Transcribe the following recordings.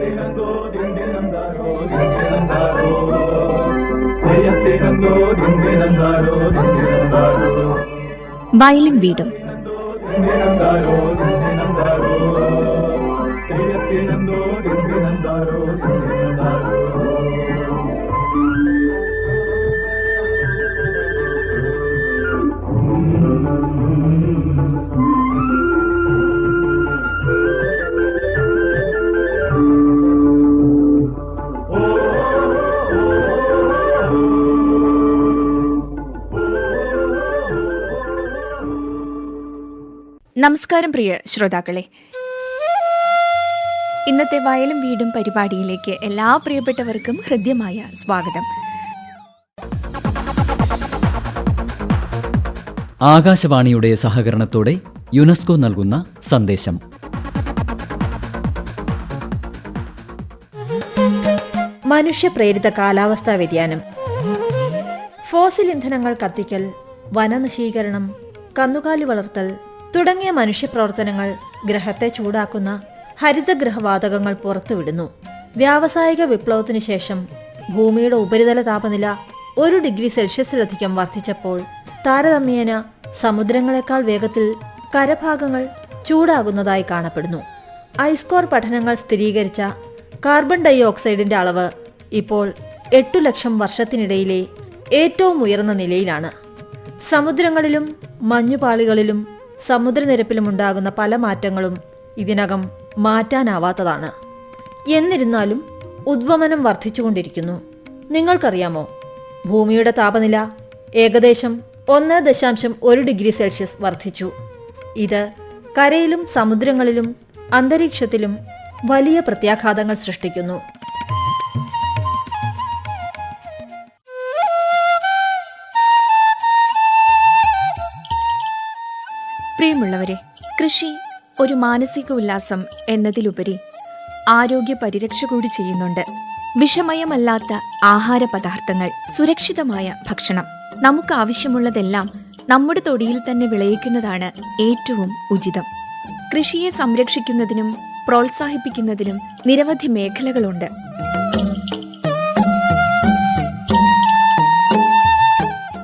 ദിനന്തോ ദിനന്തോ ദിനന്തോ ജയത്തിനന്തോ ദിനന്തോ ദിനന്തോ വയലും വീടും. നമസ്കാരം പ്രിയ ശ്രോതാക്കളെ. ഇന്നത്തെ വയലും വീടും പരിപാടിയിലേക്ക് എല്ലാ പ്രിയപ്പെട്ടവർക്കും ഹൃദ്യമായ സ്വാഗതം. ആകാശവാണിയുടെ സഹകരണത്തോടെ യുനെസ്കോ നൽകുന്ന സന്ദേശം. മനുഷ്യപ്രേരിത കാലാവസ്ഥാ വ്യതിയാനം. ഫോസിൽ ഇന്ധനങ്ങൾ കത്തിക്കൽ വനനശീകരണം കന്നുകാലി വളർത്തൽ തുടങ്ങിയ മനുഷ്യപ്രവർത്തനങ്ങൾ ഗ്രഹത്തെ ചൂടാക്കുന്ന ഹരിതഗ്രഹവാതകങ്ങൾ പുറത്തുവിടുന്നു. വ്യാവസായിക വിപ്ലവത്തിനു ശേഷം ഭൂമിയുടെ ഉപരിതല താപനില ഒരു ഡിഗ്രി സെൽഷ്യസിലധികം വർദ്ധിച്ചപ്പോൾ താരതമ്യേന സമുദ്രങ്ങളെക്കാൾ വേഗത്തിൽ കരഭാഗങ്ങൾ ചൂടാകുന്നതായി കാണപ്പെടുന്നു. ഐസ്കോർ പഠനങ്ങൾ സ്ഥിരീകരിച്ച കാർബൺ ഡൈ ഓക്സൈഡിന്റെ അളവ് ഇപ്പോൾ എട്ടു ലക്ഷം വർഷത്തിനിടയിലെ ഏറ്റവും ഉയർന്ന നിലയിലാണ്. സമുദ്രങ്ങളിലും മഞ്ഞുപാളികളിലും സമുദ്രനിരപ്പിലും ഉണ്ടാകുന്ന പല മാറ്റങ്ങളും ഇതിനകം മാറ്റാനാവാത്തതാണ്. എന്നിരുന്നാലും ഉദ്വമനം വർദ്ധിച്ചുകൊണ്ടിരിക്കുന്നു. നിങ്ങൾക്കറിയാമോ? ഭൂമിയുടെ താപനില ഏകദേശം ഒന്ന് ദശാംശം ഒരു ഡിഗ്രി സെൽഷ്യസ് വർദ്ധിച്ചു. ഇത് കരയിലും സമുദ്രങ്ങളിലും അന്തരീക്ഷത്തിലും വലിയ പ്രത്യാഘാതങ്ങൾ സൃഷ്ടിക്കുന്നു. കൃഷി ഒരു മാനസിക ഉല്ലാസം എന്നതിലുപരി ആരോഗ്യ പരിരക്ഷ കൂടി ചെയ്യുന്നുണ്ട്. വിഷമയമല്ലാത്ത ആഹാര പദാർത്ഥങ്ങൾ സുരക്ഷിതമായ ഭക്ഷണം നമുക്ക് ആവശ്യമുള്ളതെല്ലാം നമ്മുടെ തൊടിയിൽ തന്നെ വിളയിക്കുന്നതാണ് ഏറ്റവും ഉചിതം. കൃഷിയെ സംരക്ഷിക്കുന്നതിനും പ്രോത്സാഹിപ്പിക്കുന്നതിനും നിരവധി മേഖലകളുണ്ട്.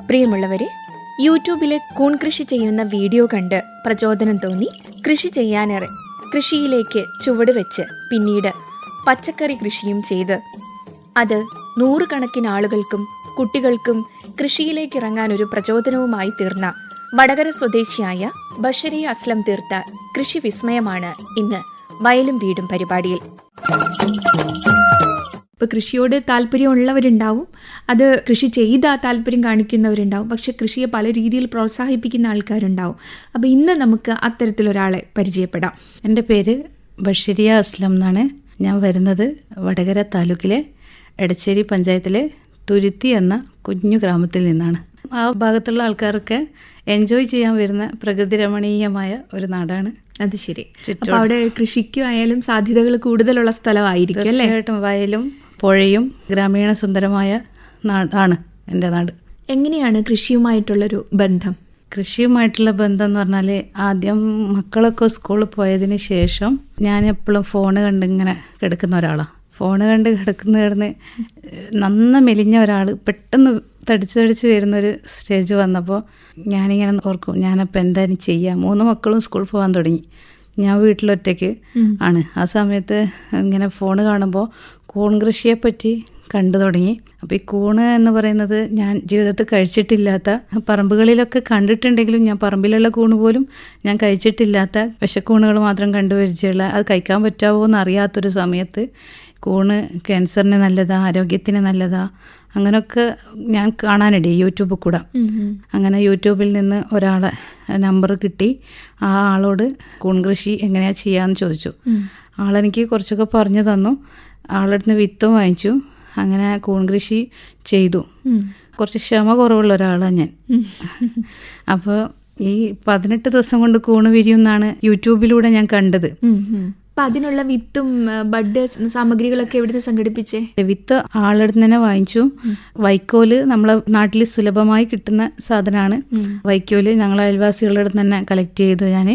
പ്രിയമുള്ളവരെ യൂട്യൂബിലെ കൂൺ കൃഷി ചെയ്യുന്ന വീഡിയോ കണ്ട് പ്രചോദനം തോന്നി കൃഷി ചെയ്യാനേറെ. കൃഷിയിലേക്ക് ചുവട് വെച്ച് പിന്നീട് പച്ചക്കറി കൃഷിയും ചെയ്ത്. അത് നൂറുകണക്കിന് ആളുകൾക്കും കുട്ടികൾക്കും കൃഷിയിലേക്ക് ഇറങ്ങാൻ ഒരു പ്രചോദനവുമായി തീർന്ന വടകര സ്വദേശിയായ ബഷരി അസ്ലം തീർത്ത കൃഷി വിസ്മയമാണ് ഇന്ന് വയലും വീടും പരിപാടിയിൽ. ഇപ്പോൾ കൃഷിയോട് താല്പര്യമുള്ളവരുണ്ടാവും. അത് കൃഷി ചെയ്ത താല്പര്യം കാണിക്കുന്നവരുണ്ടാവും. പക്ഷേ കൃഷിയെ പല രീതിയിൽ പ്രോത്സാഹിപ്പിക്കുന്ന ആൾക്കാരുണ്ടാവും. അപ്പോൾ ഇന്ന് നമുക്ക് അത്തരത്തിലൊരാളെ പരിചയപ്പെടാം. എന്റെ പേര് ബഷീരിയ അസ്ലം എന്നാണ്. ഞാൻ വരുന്നത് വടകര താലൂക്കിലെ എടച്ചേരി പഞ്ചായത്തിലെ തുരുത്തി എന്ന കുഞ്ഞു ഗ്രാമത്തിൽ നിന്നാണ്. ആ ഭാഗത്തുള്ള ആൾക്കാരൊക്കെ എൻജോയ് ചെയ്യാൻ വരുന്ന പ്രകൃതി രമണീയമായ ഒരു നാടാണ്. അത് ശരി. അപ്പോൾ അവിടെ കൃഷിക്കും ആയാലും സാധ്യതകൾ കൂടുതലുള്ള സ്ഥലമായിരിക്കും അല്ലേ? വയലും പുഴയും ഗ്രാമീണ സുന്ദരമായ നാടാണ് എന്റെ നാട്. എങ്ങനെയാണ് കൃഷിയുമായിട്ടുള്ളൊരു ബന്ധം? കൃഷിയുമായിട്ടുള്ള ബന്ധം എന്ന് പറഞ്ഞാൽ ആദ്യം മക്കളൊക്കെ സ്കൂളിൽ പോയതിന് ശേഷം ഞാൻ എപ്പോഴും ഫോണ് കണ്ട് ഇങ്ങനെ കിടക്കുന്ന ഒരാളാണ് ഫോണ് കണ്ട് കിടക്കുന്ന കിടന്ന് നന്ന മെലിഞ്ഞ ഒരാൾ പെട്ടെന്ന് തടിച്ച് തടിച്ച് വരുന്നൊരു സ്റ്റേജ് വന്നപ്പോൾ ഞാനിങ്ങനെ ഓർക്കും ഞാനപ്പോൾ എന്തായാലും ചെയ്യാം? ചെയ്യുക മൂന്ന് മക്കളും സ്കൂളിൽ പോകാൻ തുടങ്ങി. ഞാൻ വീട്ടിലൊറ്റയ്ക്ക് ആണ്. ആ സമയത്ത് ഇങ്ങനെ ഫോൺ കാണുമ്പോൾ കൂൺ കൃഷിയെ പറ്റി കണ്ടു തുടങ്ങി. അപ്പോൾ ഈ കൂണ് എന്ന് പറയുന്നത് ഞാൻ ജീവിതത്തിൽ കഴിച്ചിട്ടില്ലാത്ത പറമ്പുകളിലൊക്കെ കണ്ടിട്ടുണ്ടെങ്കിലും ഞാൻ പറമ്പിലുള്ള കൂണ് പോലും ഞാൻ കഴിച്ചിട്ടില്ലാത്ത വിഷക്കൂണുകൾ മാത്രം കണ്ടുപരിചയമുള്ള അത് കഴിക്കാൻ പറ്റാവോ എന്ന് അറിയാത്തൊരു സമയത്ത് കൂണ് ക്യാൻസറിന് നല്ലതാ ആരോഗ്യത്തിന് നല്ലതാ അങ്ങനെയൊക്കെ ഞാൻ കാണാനിടയി യൂട്യൂബിൽ കൂടെ. അങ്ങനെ യൂട്യൂബിൽ നിന്ന് ഒരാളെ നമ്പർ കിട്ടി. ആ ആളോട് കൂൺ കൃഷി എങ്ങനെയാണ് ചെയ്യാന്ന് ചോദിച്ചു. ആളെനിക്ക് കുറച്ചൊക്കെ പറഞ്ഞു തന്നു. ആളടുത്ത് വിത്തും വാങ്ങിച്ചു. അങ്ങനെ കൂൺ കൃഷി ചെയ്തു കുറച്ച് ക്ഷമ കുറവുള്ള ഒരാളാണ് ഞാൻ. അപ്പോൾ ഈ പതിനെട്ട് ദിവസം കൊണ്ട് കൂണ് വിരിയുമെന്നാണ് യൂട്യൂബിലൂടെ ഞാൻ കണ്ടത്. അപ്പൊ അതിനുള്ള വിത്തും ബഡ് സാമഗ്രികളൊക്കെ എവിടുന്ന് സംഘടിപ്പിച്ചേ? വിത്ത് ആളടുത്ത് തന്നെ വാങ്ങിച്ചു. വൈക്കോൽ നമ്മളെ നാട്ടിൽ സുലഭമായി കിട്ടുന്ന സാധനമാണ് വൈക്കോൽ ഞങ്ങൾ അയൽവാസികളുടെ അടുത്ത് തന്നെ കളക്ട് ചെയ്തു ഞാൻ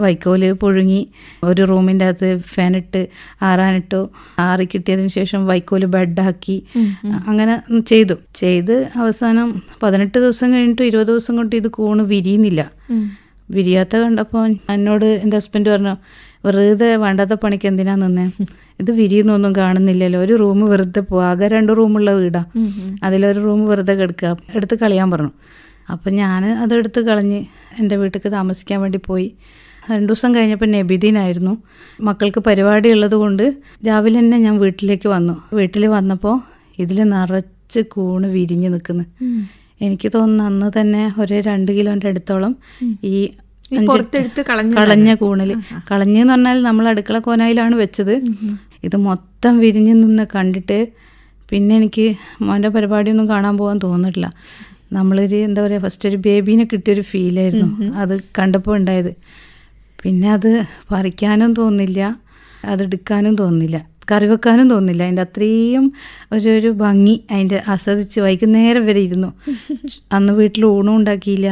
വൈക്കോൽ പുഴുങ്ങി ഒരു റൂമിന്റെ അകത്ത് ഫാനിട്ട് ആറാനിട്ടു. ആറി കിട്ടിയതിന് ശേഷം വൈക്കോൽ ബെഡാക്കി. അങ്ങനെ ചെയ്തു. ചെയ്ത് അവസാനം പതിനെട്ട് ദിവസം കഴിഞ്ഞിട്ട് ഇരുപത് ദിവസം കൊണ്ട് ഇത് കൂണ് വിരിയുന്നില്ല. വിരിയാത്ത കണ്ടപ്പോൾ എന്നോട് എന്റെ ഹസ്ബൻഡ് പറഞ്ഞു വെറുതെ വേണ്ടാത്ത പണിക്ക് എന്തിനാ നിന്നേ? ഇത് വിരിയുന്നൊന്നും കാണുന്നില്ലല്ലോ. ഒരു റൂം വെറുതെ പോകും ആകെ രണ്ട് റൂമുള്ള വീടാ. അതിലൊരു റൂം വെറുതെ കിടക്കുക. എടുത്ത് കളയാൻ പറഞ്ഞു. അപ്പം ഞാൻ അതെടുത്ത് കളഞ്ഞ് എന്റെ വീട്ടിലേക്ക് താമസിക്കാൻ വേണ്ടി പോയി. രണ്ടു ദിവസം കഴിഞ്ഞപ്പോൾ നബിദീനായിരുന്നു. മക്കൾക്ക് പരിപാടി ഉള്ളത് കൊണ്ട് രാവിലെ തന്നെ ഞാൻ വീട്ടിലേക്ക് വന്നു. വീട്ടിൽ വന്നപ്പോൾ ഇതിൽ നിറച്ച് കൂണ് വിരിഞ്ഞ് നിൽക്കുന്നു എനിക്ക് തോന്നുന്നു അന്ന് തന്നെ ഒരു രണ്ട് കിലോന്റെ അടുത്തോളം ഈ പുറത്തെടുത്ത് കളഞ്ഞ കളഞ്ഞ കൂണിൽ കളഞ്ഞെന്ന് പറഞ്ഞാൽ നമ്മൾ അടുക്കള കോനായിലാണ് വെച്ചത്. ഇത് മൊത്തം വിരിഞ്ഞ് നിന്ന് കണ്ടിട്ട് പിന്നെ എനിക്ക് മോന്റെ പരിപാടിയൊന്നും കാണാൻ പോകാൻ തോന്നിട്ടില്ല. നമ്മളൊരു എന്താ പറയുക ഫസ്റ്റ് ഒരു ബേബീനെ കിട്ടിയൊരു ഫീലായിരുന്നു അത് കണ്ടപ്പോൾ ഉണ്ടായത്. പിന്നെ അത് പറിക്കാനും തോന്നില്ല അതെടുക്കാനും തോന്നില്ല കറി വെക്കാനും തോന്നില്ല. അതിന്റെ അത്രയും ഒരു ഒരു ഭംഗി അതിന്റെ ആസ്വദിച്ച് വൈകുന്നേരം വരെ ഇരുന്നു. അന്ന് വീട്ടിൽ ഊണും ഉണ്ടാക്കിയില്ല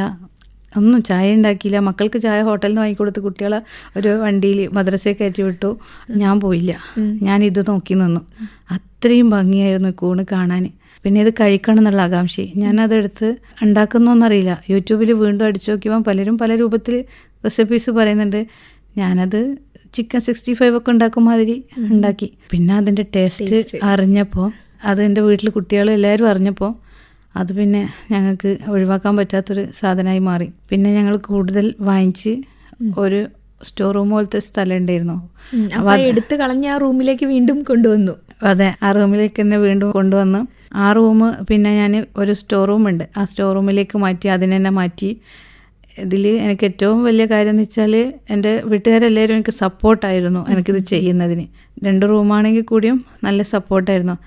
ഒന്നും ചായ ഉണ്ടാക്കിയില്ല. മക്കൾക്ക് ചായ ഹോട്ടലിൽ നിന്ന് വാങ്ങിക്കൊടുത്ത് കുട്ടികളെ ഒരു വണ്ടിയിൽ മദ്രസയെ കയറ്റി വിട്ടു. ഞാൻ പോയില്ല. ഞാൻ ഇത് നോക്കി നിന്നു. അത്രയും ഭംഗിയായിരുന്നു കൂണ് കാണാൻ. പിന്നെ ഇത് കഴിക്കണം എന്നുള്ള ആകാംക്ഷ ഞാനതെടുത്ത് ഉണ്ടാക്കുന്നോന്നറിയില്ല. യൂട്യൂബിൽ വീണ്ടും അടിച്ചു നോക്കിയപ്പോൾ പലരും പല രൂപത്തിൽ റെസിപ്പീസ് പറയുന്നുണ്ട്. ഞാനത് ചിക്കൻ സിക്സ്റ്റി ഫൈവ് ഒക്കെ ഉണ്ടാക്കും മാതിരി ഉണ്ടാക്കി. പിന്നെ അതിന്റെ ടേസ്റ്റ് അറിഞ്ഞപ്പോൾ അത് എന്റെ വീട്ടിൽ കുട്ടികളും എല്ലാവരും അറിഞ്ഞപ്പോൾ അത് പിന്നെ ഞങ്ങൾക്ക് ഒഴിവാക്കാൻ പറ്റാത്തൊരു സാധനമായി മാറി. പിന്നെ ഞങ്ങൾ കൂടുതൽ വാങ്ങിച്ച് ഒരു സ്റ്റോർ റൂം പോലത്തെ സ്ഥലം ഉണ്ടായിരുന്നു. അപ്പോൾ എടുത്ത് കളഞ്ഞ് ആ റൂമിലേക്ക് വീണ്ടും കൊണ്ടുവന്നു. അതെ ആ റൂമിലേക്ക് തന്നെ വീണ്ടും കൊണ്ടുവന്നു. ആ റൂം പിന്നെ ഞാൻ ഒരു സ്റ്റോർ റൂം ഉണ്ട്. ആ സ്റ്റോർ റൂമിലേക്ക് മാറ്റി അതിനെ തന്നെ മാറ്റി ഇതിൽ എനിക്ക് ഏറ്റവും വലിയ കാര്യം എന്ന് വെച്ചാൽ എന്റെ വീട്ടുകാരെല്ലാവരും എനിക്ക് സപ്പോർട്ടായിരുന്നു എനിക്കിത് ചെയ്യുന്നതിന്. രണ്ട് റൂമാണെങ്കിൽ കൂടിയും നല്ല സപ്പോർട്ടായിരുന്നു.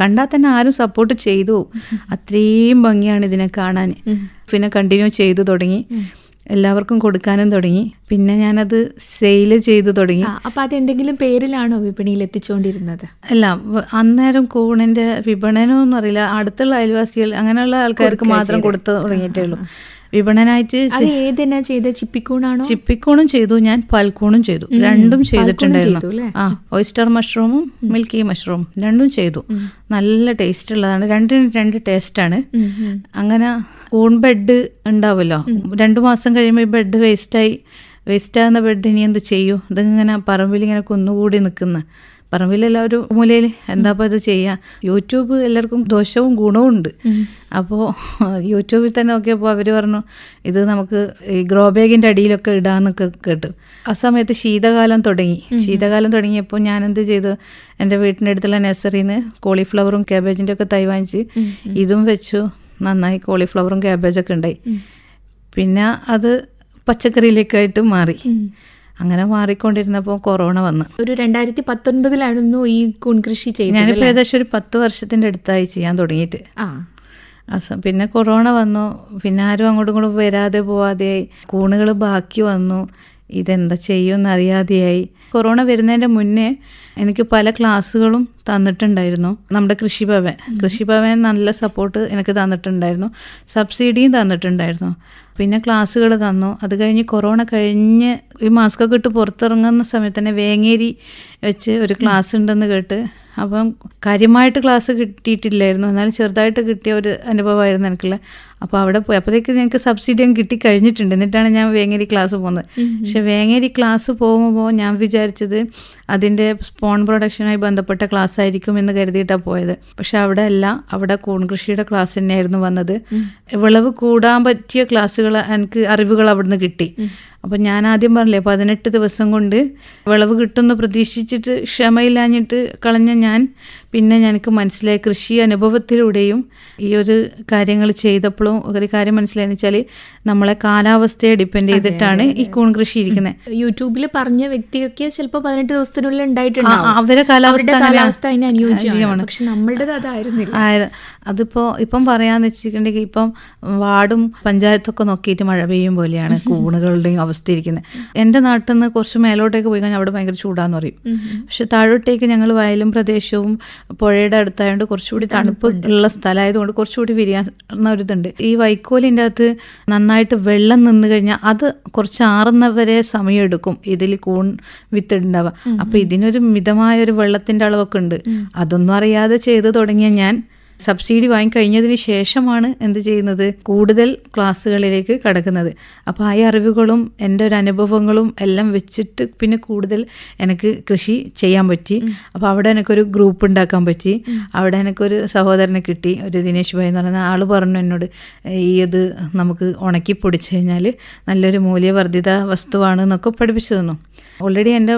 കണ്ടാൽ തന്നെ ആരും സപ്പോർട്ട് ചെയ്തു. അത്രയും ഭംഗിയാണ് ഇതിനെ കാണാൻ. പിന്നെ കണ്ടിന്യൂ ചെയ്തു തുടങ്ങി. എല്ലാവർക്കും കൊടുക്കാനും തുടങ്ങി. പിന്നെ ഞാനത് സെയിൽ ചെയ്തു തുടങ്ങി. അപ്പോൾ അപ്പൊ അത് എന്തെങ്കിലും പേരിലാണോ വിപണിയിൽ എത്തിച്ചുകൊണ്ടിരുന്നത്? അല്ല അന്നേരം കൂണിന്റെ വിപണനമൊന്നും അറിയില്ല അടുത്തുള്ള അയൽവാസികൾ അങ്ങനെയുള്ള ആൾക്കാർക്ക് മാത്രം കൊടുത്തു തുടങ്ങിയിട്ടേ ഉള്ളൂ. വിപണനായിട്ട് ഏതെന്നാ ചെയ്ത? ചിപ്പിക്കൂണാണോ? ചിപ്പിക്കൂണും ചെയ്തു ഞാൻ പൽക്കൂണും ചെയ്തു. രണ്ടും ചെയ്തു ചെയ്തിട്ടുണ്ടായിരുന്നു? ആ ഓയിസ്റ്റർ മഷ്റൂമും മിൽക്കി മഷ്റൂം രണ്ടും ചെയ്തു. നല്ല ടേസ്റ്റ് ഉള്ളതാണ്. രണ്ടിനും രണ്ട് ടേസ്റ്റാണ്. അങ്ങനെ കൂൺ ബെഡ് ഉണ്ടാവുമല്ലോ. രണ്ടു മാസം കഴിയുമ്പോൾ ഈ ബെഡ് വേസ്റ്റായി വേസ്റ്റാകുന്ന ബെഡ് ഇനി എന്ത് ചെയ്യൂ? ഇതിങ്ങനെ പറമ്പിൽ ഇങ്ങനെ കുന്നുകൂടി നിൽക്കുന്ന. പറമ്പിലെല്ലാം ഒരു മൂലയിൽ എന്താപ്പോൾ ഇത് ചെയ്യുക യൂട്യൂബ് എല്ലാവർക്കും ദോഷവും ഗുണവും ഉണ്ട്. അപ്പോൾ യൂട്യൂബിൽ തന്നെ നോക്കിയപ്പോൾ അവർ പറഞ്ഞു ഇത് നമുക്ക് ഈ ഗ്രോ ബാഗിന്റെ അടിയിലൊക്കെ ഇടാന്നൊക്കെ കേട്ടു. ആ സമയത്ത് ശീതകാലം തുടങ്ങി. ശീതകാലം തുടങ്ങിയപ്പോൾ ഞാൻ എന്ത് ചെയ്തു? എന്റെ വീട്ടിന്റെ അടുത്തുള്ള നഴ്സറിയിൽ നിന്ന് കോളിഫ്ലവറും ക്യാബേജിന്റെ ഒക്കെ തൈ വാങ്ങിച്ച് ഇതും വെച്ചു. നന്നായി കോളിഫ്ലവറും ക്യാബേജൊക്കെ ഉണ്ടായി. പിന്നെ അത് പച്ചക്കറിയിലേക്കായിട്ട് മാറി. അങ്ങനെ മാറിക്കൊണ്ടിരുന്നപ്പോൾ കൊറോണ വന്നു. ഒരു രണ്ടായിരത്തി പത്തൊൻപതിലായിരുന്നു ഈ കൂൺകൃഷി ചെയ്തത് ഞാനിപ്പോൾ ഏകദേശം ഒരു പത്ത് വർഷത്തിന്റെ അടുത്തായി ചെയ്യാൻ തുടങ്ങിയിട്ട്. ആ. ആ പിന്നെ കൊറോണ വന്നു. പിന്നെ ആരും അങ്ങോട്ടും ഇങ്ങോട്ടും വരാതെ പോവാതെയായി. കൂണുകൾ ബാക്കി വന്നു. ഇതെന്താ ചെയ്യുമെന്ന് അറിയാതെയായി കൊറോണ വരുന്നതിന്റെ മുന്നേ എനിക്ക് പല ക്ലാസ്സുകളും തന്നിട്ടുണ്ടായിരുന്നു. നമ്മുടെ കൃഷിഭവൻ. കൃഷിഭവൻ നല്ല സപ്പോർട്ട് എനിക്ക് തന്നിട്ടുണ്ടായിരുന്നു. സബ്സിഡിയും തന്നിട്ടുണ്ടായിരുന്നു. പിന്നെ ക്ലാസ്സുകൾ തന്നു. അത് കഴിഞ്ഞ് കൊറോണ കഴിഞ്ഞ് ഈ മാസ്ക് ഒക്കെ ഇട്ട് പുറത്തിറങ്ങുന്ന സമയത്ത് തന്നെ വേങ്ങേരി വെച്ച് ഒരു ക്ലാസ് ഉണ്ടെന്ന് കേട്ട് അപ്പം കാര്യമായിട്ട് ക്ലാസ് കിട്ടിയിട്ടില്ലായിരുന്നു. എന്നാലും ചെറുതായിട്ട് കിട്ടിയ ഒരു അനുഭവമായിരുന്നു എനിക്കുള്ള അപ്പോൾ അവിടെ പോയി. അപ്പോഴത്തേക്ക് ഞങ്ങൾക്ക് സബ്സിഡിയും കിട്ടി കഴിഞ്ഞിട്ടുണ്ട്. എന്നിട്ടാണ് ഞാൻ വേങ്ങേരി ക്ലാസ് പോകുന്നത്. പക്ഷെ വേങ്ങേരി ക്ലാസ് പോകുമ്പോൾ ഞാൻ വിചാരിച്ചത് അതിന്റെ സ്പോൺ പ്രൊഡക്ഷനുമായി ബന്ധപ്പെട്ട ക്ലാസ് ആയിരിക്കും എന്ന് കരുതിയിട്ടാണ് പോയത്. പക്ഷെ അവിടെ അല്ല. അവിടെ കൂൺ കൃഷിയുടെ ക്ലാസ് തന്നെയായിരുന്നു വന്നത്. വിളവ് കൂടാൻ പറ്റിയ ക്ലാസ്സുകൾ എനിക്ക് അറിവുകൾ അവിടുന്ന് കിട്ടി. അപ്പം ഞാൻ ആദ്യം പറഞ്ഞില്ലേ പതിനെട്ട് ദിവസം കൊണ്ട് വിളവ് കിട്ടുമെന്ന് പ്രതീക്ഷിച്ചിട്ട് ക്ഷമയില്ലാഞ്ഞിട്ട് കളഞ്ഞ ഞാൻ പിന്നെ എനിക്ക് മനസ്സിലായി കൃഷി അനുഭവത്തിലൂടെയും ഈ ഒരു കാര്യങ്ങൾ ചെയ്തപ്പോഴും ഒരു കാര്യം മനസ്സിലായെന്ന് വെച്ചാൽ നമ്മളെ കാലാവസ്ഥയെ ഡിപ്പെൻഡ് ചെയ്തിട്ടാണ് ഈ കൂൺ കൃഷി ഇരിക്കുന്നത് യൂട്യൂബിൽ പറഞ്ഞ വ്യക്തിയൊക്കെ ചിലപ്പോൾ പതിനെട്ട് ദിവസത്തിനുള്ളിൽ ഉണ്ടായിട്ടുണ്ട് അവരെ കാലാവസ്ഥ കാലാവസ്ഥ അനുയോജ്യമാണ്. പക്ഷെ നമ്മളുടേത് അതായിരുന്നില്ല. അതിപ്പോൾ അതിപ്പോ ഇപ്പം പറയാന്ന് വെച്ചിട്ടുണ്ടെങ്കിൽ ഇപ്പം വാർഡും പഞ്ചായത്തൊക്കെ നോക്കിയിട്ട് മഴ പെയ്യും പോലെയാണ്. കൂണുകളുടെയും അവസ്ഥ ഇരിക്കുന്നത് എന്റെ നാട്ടിൽ നിന്ന് കുറച്ച് മേലോട്ടേക്ക് പോയി കഴിഞ്ഞാൽ അവിടെ ഭയങ്കര ചൂടാന്ന് പറയും. പക്ഷെ താഴോട്ടേക്ക് ഞങ്ങൾ വയലും പ്രദേശവും പുഴയുടെ അടുത്തായതുകൊണ്ട് കുറച്ചുകൂടി തണുപ്പ് ഉള്ള സ്ഥലമായതുകൊണ്ട് കുറച്ചുകൂടി വിരിയാവുന്ന ഒരിതുണ്ട്. ഈ വൈക്കോലിന്റെ അകത്ത് നന്നായിട്ട് വെള്ളം നിന്ന് കഴിഞ്ഞാൽ അത് കുറച്ച് ആറുന്നവരെ സമയമെടുക്കും. ഇതിൽ കൂൺ വിത്തിടുണ്ടാവുക അപ്പോൾ ഇതിനൊരു മിതമായ ഒരു വെള്ളത്തിന്റെ അളവൊക്കെ ഉണ്ട്. അതൊന്നും അറിയാതെ ചെയ്തു തുടങ്ങിയ ഞാൻ സബ്സിഡി വാങ്ങിക്കഴിഞ്ഞതിന് ശേഷമാണ് എന്ത് ചെയ്യുന്നത്? കൂടുതൽ ക്ലാസ്സുകളിലേക്ക് കടക്കുന്നത്. അപ്പോൾ ആ അറിവുകളും എന്റെ ഒരു അനുഭവങ്ങളും എല്ലാം വെച്ചിട്ട് പിന്നെ കൂടുതൽ എനിക്ക് കൃഷി ചെയ്യാൻ പറ്റി. അപ്പോൾ അവിടെ എനിക്കൊരു ഗ്രൂപ്പ് ഉണ്ടാക്കാൻ പറ്റി. അവിടെ എനിക്കൊരു സഹോദരനെ കിട്ടി ഒരു ദിനേശ് ഭായി എന്ന് പറയുന്ന ആൾ പറഞ്ഞു എന്നോട് ഈ ഇത് നമുക്ക് ഉണക്കി പൊടിച്ചു കഴിഞ്ഞാൽ നല്ലൊരു മൂല്യവർദ്ധിത വസ്തുവാണ് എന്നൊക്കെ പഠിപ്പിച്ചു തന്നു. ഓൾറെഡി എന്റെ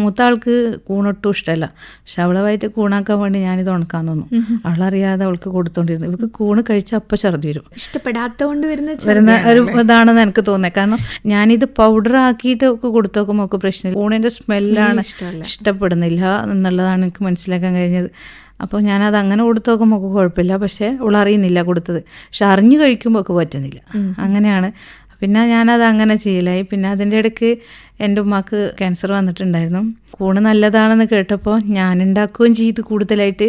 മൂത്ത ആൾക്ക് കൂണൊട്ടും ഇഷ്ടമല്ല പക്ഷെ അവളുമായിട്ട് കൂണാക്കാൻ വേണ്ടി ഞാനിത് ഉണക്കാൻ തോന്നും അവളറിയാതെ അവൾക്ക് കൊടുത്തോണ്ടിരുന്നു. ഇവൾക്ക് കൂണ് കഴിച്ച അപ്പ ഛർദ്ദി വരും. ഇഷ്ടപ്പെടാത്തോണ്ട് വരുന്ന വരുന്ന ഒരു? ഇതാണെന്ന് എനിക്ക് തോന്നുന്നത് കാരണം ഞാനിത് പൗഡർ ആക്കിയിട്ട് ഒക്കെ കൊടുത്തു നോക്കുമ്പോൾ ഒക്കെ പ്രശ്നമില്ല. കൂണിന്റെ സ്മെല്ലാണ് ഇഷ്ടപ്പെടുന്നില്ല എന്നുള്ളതാണ് എനിക്ക് മനസ്സിലാക്കാൻ കഴിഞ്ഞത്. അപ്പോൾ ഞാനത് അങ്ങനെ കൊടുത്തു നോക്കുമ്പോൾ കുഴപ്പമില്ല. പക്ഷേ അവൾ അറിയുന്നില്ല കൊടുത്തത്. പക്ഷെ അറിഞ്ഞു കഴിക്കുമ്പോൾ ഒക്കെ പറ്റുന്നില്ല. അങ്ങനെയാണ്. പിന്നെ ഞാനത് അങ്ങനെ ചെയ്യലായി പിന്നെ അതിന്റെ ഇടയ്ക്ക് എന്റെ ഉമ്മാക്ക് ക്യാൻസർ വന്നിട്ടുണ്ടായിരുന്നു. കൂണ് നല്ലതാണെന്ന് കേട്ടപ്പോൾ ഞാൻ ഉണ്ടാക്കുകയും ചെയ്തു കൂടുതലായിട്ട്.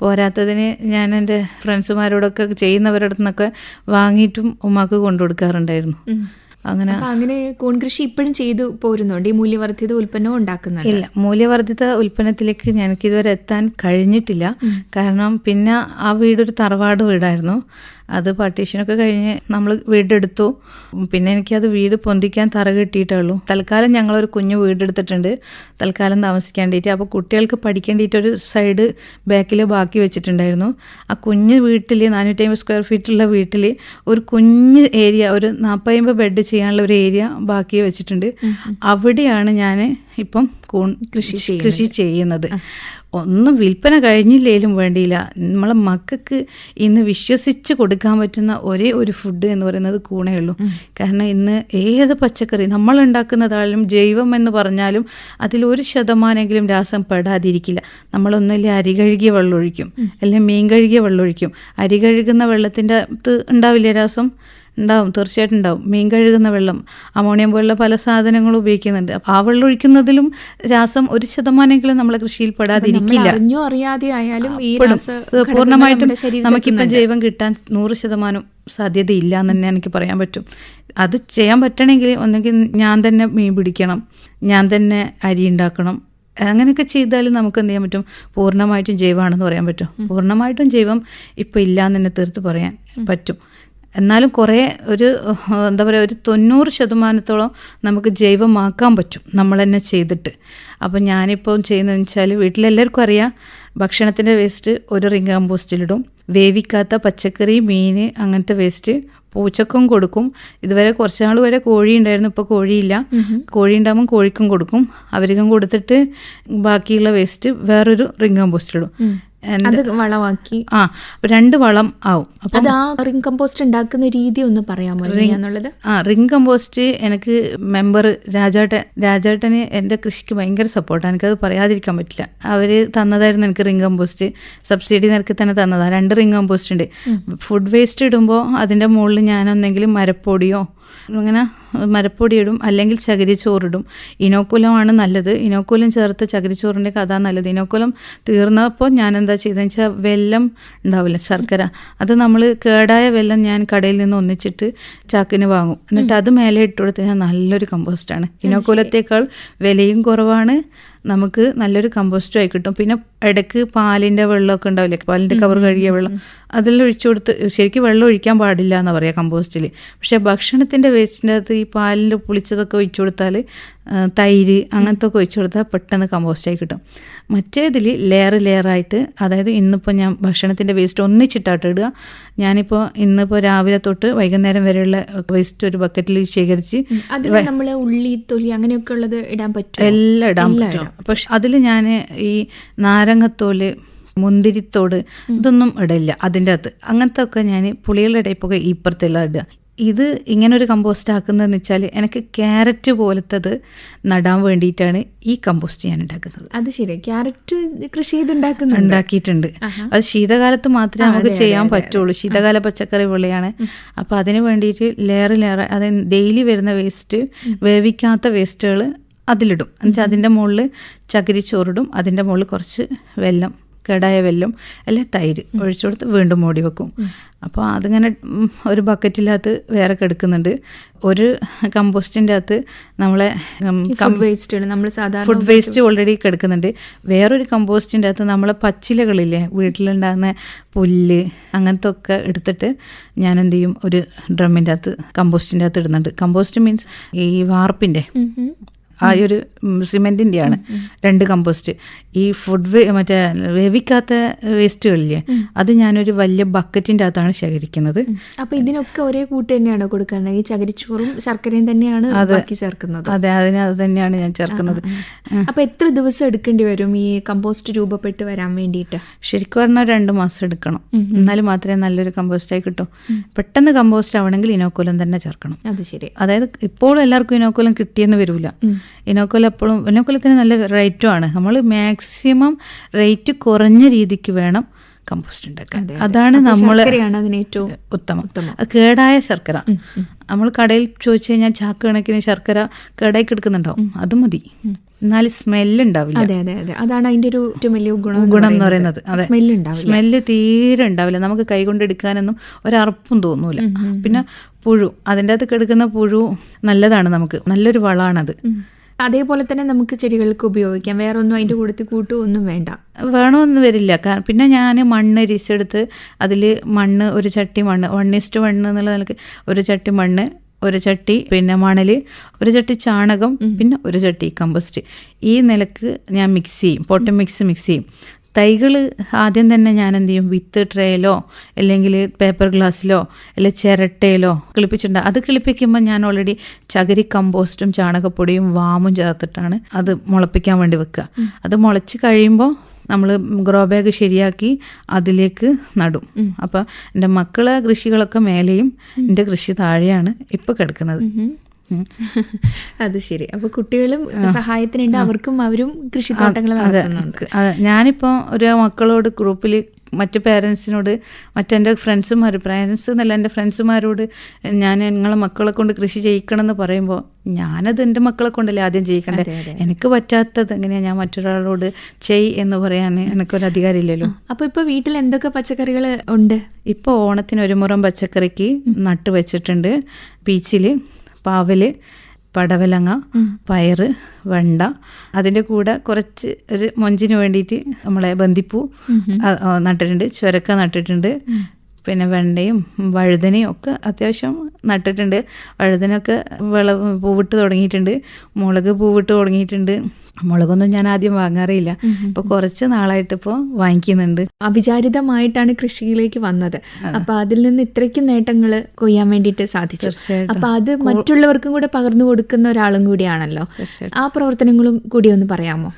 പോരാത്തതിന് ഞാൻ എന്റെ ഫ്രണ്ട്സുമാരോടൊക്കെ ചെയ്യുന്നവരുടെ നിന്നൊക്കെ വാങ്ങിയിട്ടും ഉമ്മാക്ക് കൊണ്ടു കൊടുക്കാറുണ്ടായിരുന്നു. അങ്ങനെ അങ്ങനെ കൂൺ കൃഷി ഇപ്പോഴും ചെയ്തു പോരുന്നുണ്ട്? ഈ മൂല്യവർദ്ധിത ഉൽപ്പന്നം ഉണ്ടാക്കുന്നുണ്ട്? ഇല്ല. മൂല്യവർദ്ധിത ഉൽപ്പന്നത്തിലേക്ക് എനിക്ക് ഇതുവരെ എത്താൻ കഴിഞ്ഞിട്ടില്ല. കാരണം പിന്നെ ആ വീടൊരു തറവാട് വീടായിരുന്നു. അത് പാർട്ടീഷനൊക്കെ കഴിഞ്ഞ് നമ്മൾ വീടെടുത്തു. പിന്നെ എനിക്കത് വീട് പൊന്തിക്കാൻ തറ കിട്ടിയിട്ടേ ഉള്ളൂ തൽക്കാലം ഞങ്ങളൊരു കുഞ്ഞു വീടെടുത്തിട്ടുണ്ട്. തൽക്കാലം താമസിക്കാണ്ടിട്ട് അപ്പോൾ കുട്ടികൾക്ക് പഠിക്കേണ്ടിയിട്ട് ഒരു സൈഡ് ബാക്കിൽ ബാക്കി വെച്ചിട്ടുണ്ടായിരുന്നു. ആ കുഞ്ഞ് വീട്ടിൽ നാനൂറ്റി സ്ക്വയർ ഫീറ്റുള്ള വീട്ടിൽ ഒരു കുഞ്ഞ് ഏരിയ ഒരു നാൽപ്പത് ബെഡ് ചെയ്യാനുള്ള ഒരു ഏരിയ ബാക്കി വെച്ചിട്ടുണ്ട്. അവിടെയാണ് ഞാൻ ഇപ്പം കൃഷി കൃഷി ചെയ്യുന്നത്. ഒന്നും വിൽപ്പന കഴിഞ്ഞില്ലേലും വേണ്ടിയില്ല. നമ്മളെ മക്കൾക്ക് ഇന്ന് വിശ്വസിച്ച് കൊടുക്കാൻ പറ്റുന്ന ഒരേ ഒരു ഫുഡ് എന്ന് പറയുന്നത് കൂണേ ഉള്ളൂ. കാരണം ഇന്ന് ഏത് പച്ചക്കറി നമ്മൾ ഉണ്ടാക്കുന്നതായാലും ജൈവം എന്ന് പറഞ്ഞാലും അതിൽ ഒരു ശതമാനെങ്കിലും രാസം പെടാതിരിക്കില്ല. നമ്മളൊന്നല്ലേ അരി കഴുകിയ വെള്ളം ഒഴിക്കും അല്ലെങ്കിൽ മീൻ കഴുകിയ വെള്ളം ഒഴിക്കും അരി കഴുകുന്ന വെള്ളത്തിന്റെ അകത്ത് ഉണ്ടാവില്ലേ രാസം? ഉണ്ടാവും തീർച്ചയായിട്ടും ഉണ്ടാവും. മീൻ കഴുകുന്ന വെള്ളം അമോണിയം പോലുള്ള പല സാധനങ്ങളും ഉപയോഗിക്കുന്നുണ്ട്. അപ്പോൾ ആ വെള്ളം ഒഴിക്കുന്നതിലും രാസം ഒരു ശതമാനമെങ്കിലും നമ്മളെ കൃഷിയിൽ പെടാതിരിക്കില്ല. അറിഞ്ഞോ അറിയാതെ ആയാലും ഈ പൂർണമായിട്ടും എത്തുന്നുണ്ട്. ജൈവം കിട്ടാൻ നൂറ് ശതമാനം സാധ്യതയില്ല എന്ന് തന്നെ എനിക്ക് പറയാൻ പറ്റും. അത് ചെയ്യാൻ പറ്റണമെങ്കിൽ ഒന്നെങ്കിൽ ഞാൻ തന്നെ മീൻ പിടിക്കണം ഞാൻ തന്നെ അരി ഉണ്ടാക്കണം. അങ്ങനെയൊക്കെ ചെയ്താൽ നമുക്ക് എന്ത് ചെയ്യാൻ പറ്റും? പൂർണമായിട്ടും ജൈവമാണെന്ന് പറയാൻ പറ്റും. പൂർണമായിട്ടും ജൈവം ഇപ്പം ഇല്ല എന്ന് തന്നെ തീർത്ത് പറയാൻ പറ്റും. എന്നാലും കുറേ ഒരു എന്താ പറയുക ഒരു തൊണ്ണൂറ് ശതമാനത്തോളം നമുക്ക് ജൈവമാക്കാൻ പറ്റും നമ്മൾ തന്നെ ചെയ്തിട്ട്. അപ്പോൾ ഞാനിപ്പോൾ ചെയ്യുന്നതെന്ന് വെച്ചാൽ വീട്ടിലെല്ലാവർക്കും അറിയാം ഭക്ഷണത്തിന്റെ വേസ്റ്റ് ഒരു റിംഗ് കമ്പോസ്റ്റിലിടും. വേവിക്കാത്ത പച്ചക്കറി മീൻ അങ്ങനത്തെ വേസ്റ്റ് പൂച്ചക്കും കൊടുക്കും. ഇതുവരെ കുറച്ച് നാൾ വരെ കോഴി ഉണ്ടായിരുന്നു ഇപ്പോൾ കോഴിയില്ല. കോഴി ഉണ്ടാകുമ്പോൾ കോഴിക്കും കൊടുക്കും. അവർക്കും കൊടുത്തിട്ട് ബാക്കിയുള്ള വേസ്റ്റ് വേറൊരു റിംഗ് കമ്പോസ്റ്റിലിടും. അത് വളമാക്കി. ആ രണ്ട് വളം ആവും. അത് ആ റിംഗ് കമ്പോസ്റ്റ് ഉണ്ടാക്കുന്ന രീതി ഒന്ന് പറയാമോ? എന്നുള്ളത് ആ റിംഗ് കമ്പോസ്റ്റ് എനിക്ക് മെമ്പർ രാജാട്ടൻ രാജാട്ടന് എന്റെ കൃഷിക്ക് ഭയങ്കര സപ്പോർട്ടാണ്. എനിക്കത് പറയാതിരിക്കാൻ പറ്റില്ല. അവർ തന്നതായിരുന്നു എനിക്ക് റിംഗ് കമ്പോസ്റ്റ്. സബ്സിഡി നിരക്ക് തന്നെ തന്നതാണ് രണ്ട് റിംഗ് കമ്പോസ്റ്റ് ഉണ്ട്. ഫുഡ് വേസ്റ്റ് ഇടുമ്പോൾ അതിന്റെ മുകളിൽ ഞാൻ ഒന്നെങ്കിലും മരപ്പൊടിയോ ഇങ്ങനെ മരപ്പൊടിയിടും അല്ലെങ്കിൽ ചകിരിച്ചോറിടും. ഇനോക്കുലമാണ് നല്ലത്. ഇനോക്കുലം ചേർത്ത് ചകിരിച്ചോറിന്റെ കഥ നല്ലത്. ഇനോക്കുലം തീർന്നപ്പോൾ ഞാൻ എന്താ ചെയ്തതെന്ന് വെച്ചാൽ വെല്ലം ഉണ്ടാവില്ല ശർക്കര. അത് നമ്മൾ കേടായ വെല്ലം ഞാൻ കടയിൽ നിന്ന് ഒന്നിച്ചിട്ട് ചാക്കിന് വാങ്ങും. എന്നിട്ട് അത് മേലെ ഇട്ട് കൊടുത്ത് കഴിഞ്ഞാൽ നല്ലൊരു കമ്പോസ്റ്റാണ് ഇനോക്കുലത്തേക്കാൾ വിലയും കുറവാണ്. നമുക്ക് നല്ലൊരു കമ്പോസ്റ്റും ആയി കിട്ടും. പിന്നെ ഇടയ്ക്ക് പാലിന്റെ വെള്ളമൊക്കെ ഉണ്ടാവില്ലേ? പാലിന്റെ കവർ കഴുകിയ വെള്ളം. അതെല്ലാം ഒഴിച്ചു കൊടുത്ത് ശരിക്കും വെള്ളം ഒഴിക്കാൻ പാടില്ല എന്ന് പറയാം കമ്പോസ്റ്റിൽ പക്ഷേ ഭക്ഷണത്തിന്റെ വേസ്റ്റിന്റെ അകത്ത് ഈ പാലിന്റെ പുളിച്ചതൊക്കെ ഒഴിച്ചു കൊടുത്താൽ തൈര് അങ്ങനത്തെ ഒക്കെ ഒഴിച്ചു കൊടുത്താൽ പെട്ടെന്ന് കമ്പോസ്റ്റായി കിട്ടും. മറ്റേതിൽ ലെയർ ലെയറായിട്ട് അതായത് ഇന്നിപ്പോൾ ഞാൻ ഭക്ഷണത്തിന്റെ വേസ്റ്റ് ഒന്നിച്ചിട്ടാട്ട് ഇടുക. ഞാനിപ്പോൾ ഇന്നിപ്പോൾ രാവിലെ തൊട്ട് വൈകുന്നേരം വരെയുള്ള വേസ്റ്റ് ഒരു ബക്കറ്റിൽ ശേഖരിച്ച് നമ്മൾ ഉള്ളി തൊലി അങ്ങനെയൊക്കെ ഉള്ളത് ഇടാൻ പറ്റും എല്ലാം ഇടാൻ പറ്റും. പക്ഷെ അതിൽ ഞാൻ ഈ നാരങ്ങത്തോൽ മുന്തിരിത്തോട് ഇതൊന്നും ഇടില്ല അതിന്റെ അകത്ത് അങ്ങനത്തെ ഒക്കെ ഞാൻ പുളികളുടെ ടൈപ്പൊക്കെ ഇപ്പുറത്തെല്ലാം ഇടുക. ഇത് ഇങ്ങനൊരു ഒരു കമ്പോസ്റ്റ് ആക്കുന്നതെന്ന് വെച്ചാൽ എനിക്ക് ക്യാരറ്റ് പോലത്തത് നടാൻ വേണ്ടിയിട്ടാണ് ഈ കമ്പോസ്റ്റ് ഞാൻ ഉണ്ടാക്കുന്നത്. അത് ശരി. ക്യാരറ്റ് കൃഷി ചെയ്തുണ്ടാക്കുന്നുണ്ട്. ഉണ്ടാക്കിയിട്ടുണ്ട്. അത് ശീതകാലത്ത് മാത്രമേ നമുക്ക് ചെയ്യാൻ പറ്റുള്ളൂ. ശീതകാല പച്ചക്കറി വിളയാണ് അപ്പോൾ അതിന് വേണ്ടിയിട്ട് ലെയർ ലെയർ അത് ഡെയിലി വരുന്ന വേസ്റ്റ് വേവിക്കാത്ത വേസ്റ്റുകൾ അതിലിടും. എന്നുവെച്ചാൽ അതിന്റെ മുകളിൽ ചകിരിച്ചോറിടും. അതിന്റെ മുകളിൽ കുറച്ച് വെല്ലം. കേടായ വെല്ലം അല്ലെ തൈര് ഒഴിച്ചു കൊടുത്ത് വീണ്ടും മൂടി വെക്കും. അപ്പോൾ അതിങ്ങനെ ഒരു ബക്കറ്റിനകത്ത് വേറെ കിടക്കുന്നുണ്ട്. ഒരു കമ്പോസ്റ്റിന്റെ അകത്ത് നമ്മളെ വേസ്റ്റ് നമ്മൾ സാധാരണ ഫുഡ് വേസ്റ്റ് ഓൾറെഡി കിടക്കുന്നുണ്ട്. വേറൊരു കമ്പോസ്റ്റിന്റെ അകത്ത് നമ്മളെ പച്ചിലകളില്ലേ വീട്ടിലുണ്ടാകുന്ന പുല്ല് അങ്ങനത്തെ ഒക്കെ എടുത്തിട്ട് ഞാൻ എന്ത് ചെയ്യും ഒരു ഡ്രമ്മിന്റെ അകത്ത് കമ്പോസ്റ്റിന്റെ അകത്ത് ഇടുന്നുണ്ട്. കമ്പോസ്റ്റ് മീൻസ് ഈ വാർപ്പിന്റെ. ആ ഒരു സിമെന്റിന്റെ ആണ് രണ്ട് കമ്പോസ്റ്റ്. ഈ ഫുഡ് വേ മറ്റേ വേവിക്കാത്ത വേസ്റ്റുകളില്ലേ അത് ഞാനൊരു വലിയ ബക്കറ്റിന്റെ അകത്താണ് ശേഖരിക്കുന്നത്. അപ്പൊ ഇതിനൊക്കെ ഒരേ കൂട്ട് തന്നെയാണോ കൊടുക്കുന്നത് ഈ ചകിരിച്ചോറും ശർക്കരയും തന്നെയാണ് ബാക്കി ചേർക്കുന്നത്? അതെ അതിന് അത് തന്നെയാണ് ഞാൻ ചേർക്കുന്നത്. അപ്പൊ എത്ര ദിവസം എടുക്കേണ്ടി വരും ഈ കമ്പോസ്റ്റ് രൂപപ്പെട്ട് വരാൻ വേണ്ടിയിട്ട്? ശരിക്കും പറഞ്ഞാൽ രണ്ട് മാസം എടുക്കണം. എന്നാൽ മാത്രമേ നല്ലൊരു കമ്പോസ്റ്റായി കിട്ടൂ. പെട്ടെന്ന് കമ്പോസ്റ്റ് ആവണമെങ്കിൽ ഇനോക്കുലം തന്നെ ചേർക്കണം. അത് ശരി. അതായത് ഇപ്പോഴും എല്ലാവർക്കും ഇനോക്കുലം കിട്ടിയെന്ന് വരില്ല ഇനോക്കുലം എപ്പോഴും ഇനോക്കോലത്തിന് നല്ല റേറ്റുമാണ് നമ്മൾ മാക്സിമം റേറ്റ് കുറഞ്ഞ രീതിക്ക് വേണം കമ്പോസ്റ്റ് ഉണ്ടാക്കുക അതാണ് നമ്മൾ ഏറ്റവും ഉത്തമം. അത് കേടായ ശർക്കര. നമ്മൾ കടയിൽ ചോദിച്ചു കഴിഞ്ഞാൽ ചാക്ക് കണക്കിന് ശർക്കര കേടായി കിടക്കുന്നുണ്ടാവും. അത് മതി. എന്നാൽ സ്മെല്ല് ഉണ്ടാവില്ല. അതെ അതെ അതെ. അതാണ് അതിന്റെ ഒരു ഏറ്റവും വലിയ ഗുണം ഗുണം എന്ന് പറയുന്നത്. സ്മെല്ല് ഉണ്ടാവില്ല. സ്മെല്ല് തീരെ ഉണ്ടാവില്ല. നമുക്ക് കൈകൊണ്ട് എടുക്കാനൊന്നും ഒരറപ്പും തോന്നൂല. പിന്നെ പുഴു. അതിന്റെ അകത്ത് കിടക്കുന്ന പുഴു നല്ലതാണ് നമുക്ക്. നല്ലൊരു വളമാണത്. അതേപോലെ തന്നെ നമുക്ക് ചെടികൾക്ക് ഉപയോഗിക്കാം. വേറെ ഒന്നും അതിന്റെ കൂട്ടത്തിൽ കൂട്ടും ഒന്നും വേണ്ട. വേണമൊന്നും വരില്ല. പിന്നെ ഞാൻ മണ്ണ് രിച്ചെടുത്ത് അതിൽ മണ്ണ് ഒരു ചട്ടി മണ്ണ് വൺ ഇസ്റ്റ് മണ്ണ് എന്നുള്ള നിലയ്ക്ക് ഒരു ചട്ടി മണ്ണ് ഒരു ചട്ടി പിന്നെ മണൽ ഒരു ചട്ടി ചാണകം പിന്നെ ഒരു ചട്ടി കമ്പോസ്റ്റ് ഈ നിലയ്ക്ക് ഞാൻ മിക്സ് ചെയ്യും. പോട്ട് മിക്സ് മിക്സ് ചെയ്യും. തൈകൾ ആദ്യം തന്നെ ഞാൻ എന്ത് ചെയ്യും? വിത്ത് ട്രേയിലോ അല്ലെങ്കിൽ പേപ്പർ ഗ്ലാസ്സിലോ അല്ലെ ചിരട്ടയിലോ കിളിപ്പിച്ചിട്ടുണ്ട്. അത് കിളിപ്പിക്കുമ്പോൾ ഞാൻ ഓൾറെഡി ചകിരി കമ്പോസ്റ്റും ചാണകപ്പൊടിയും വാമും ചേർത്തിട്ടാണ് അത് മുളപ്പിക്കാൻ വേണ്ടി വെക്കുക. അത് മുളച്ച് കഴിയുമ്പോൾ നമ്മൾ ഗ്രോ ബാഗ് ശരിയാക്കി അതിലേക്ക് നടും. അപ്പോൾ എന്റെ മക്കളെ കൃഷികളൊക്കെ മേലെയും എന്റെ കൃഷി താഴെയാണ് ഇപ്പോൾ കിടക്കുന്നത്. അത് ശരി. അപ്പൊ കുട്ടികളും സഹായത്തിനുണ്ട്. അവർക്കും അവരും കൃഷിത്തോട്ടങ്ങൾ നടത്തുന്നുണ്ട്. അതെ ഞാനിപ്പോൾ ഒരു മക്കളോട് ഗ്രൂപ്പിൽ മറ്റു പേരൻസിനോട് മറ്റെന്റെ ഫ്രണ്ട്സുമാർ പേരൻസ് എന്നല്ല എന്റെ ഫ്രണ്ട്സുമാരോട് ഞാൻ നിങ്ങളെ മക്കളെ കൊണ്ട് കൃഷി ചെയ്യിക്കണം എന്ന് പറയുമ്പോൾ ഞാനത് എന്റെ മക്കളെ കൊണ്ടല്ലേ ആദ്യം ചെയ്യിക്കണ്ടേ. എനിക്ക് പറ്റാത്തത് എങ്ങനെയാണ് ഞാൻ മറ്റൊരാളോട് ചെയ് എന്ന് പറയാൻ എനിക്കൊരു അധികാരമില്ലല്ലോ. അപ്പോൾ ഇപ്പോൾ വീട്ടിൽ എന്തൊക്കെ പച്ചക്കറികൾ ഉണ്ട്? ഇപ്പോൾ ഓണത്തിന് ഒരു മുറം പച്ചക്കറിക്ക് നട്ട് വെച്ചിട്ടുണ്ട്. പീച്ചിൽ പാവൽ പടവലങ്ങ പയറ് വെണ്ട അതിന്റെ കൂടെ കുറച്ച് ഒരു മൊഞ്ചിന് വേണ്ടിയിട്ട് നമ്മളെ ബന്ദിപ്പൂ നട്ടിട്ടുണ്ട് ചുരക്ക നട്ടിട്ടുണ്ട്. പിന്നെ വെണ്ടയും വഴുതനയും ഒക്കെ അത്യാവശ്യം നട്ടിട്ടുണ്ട്. വഴുതനൊക്കെ വിള പൂവിട്ട് തുടങ്ങിയിട്ടുണ്ട്. മുളക് പൂവിട്ട് തുടങ്ങിയിട്ടുണ്ട്. മുളകൊന്നും ഞാൻ ആദ്യം വാങ്ങാറില്ല അപ്പൊ കുറച്ച് നാളായിട്ട് ഇപ്പോൾ വാങ്ങിക്കുന്നുണ്ട്. അവിചാരിതമായിട്ടാണ് കൃഷിയിലേക്ക് വന്നത്. അപ്പൊ അതിൽ നിന്ന് ഇത്രയ്ക്കും നേട്ടങ്ങൾ കൊയ്യാൻ വേണ്ടിയിട്ട് സാധിച്ചു. അപ്പോൾ അപ്പൊ അത് മറ്റുള്ളവർക്കും കൂടെ പകർന്നു കൊടുക്കുന്ന ഒരാളും കൂടിയാണല്ലോ. ആ പ്രവർത്തനങ്ങളും കൂടി ഒന്ന് പറയാമോ?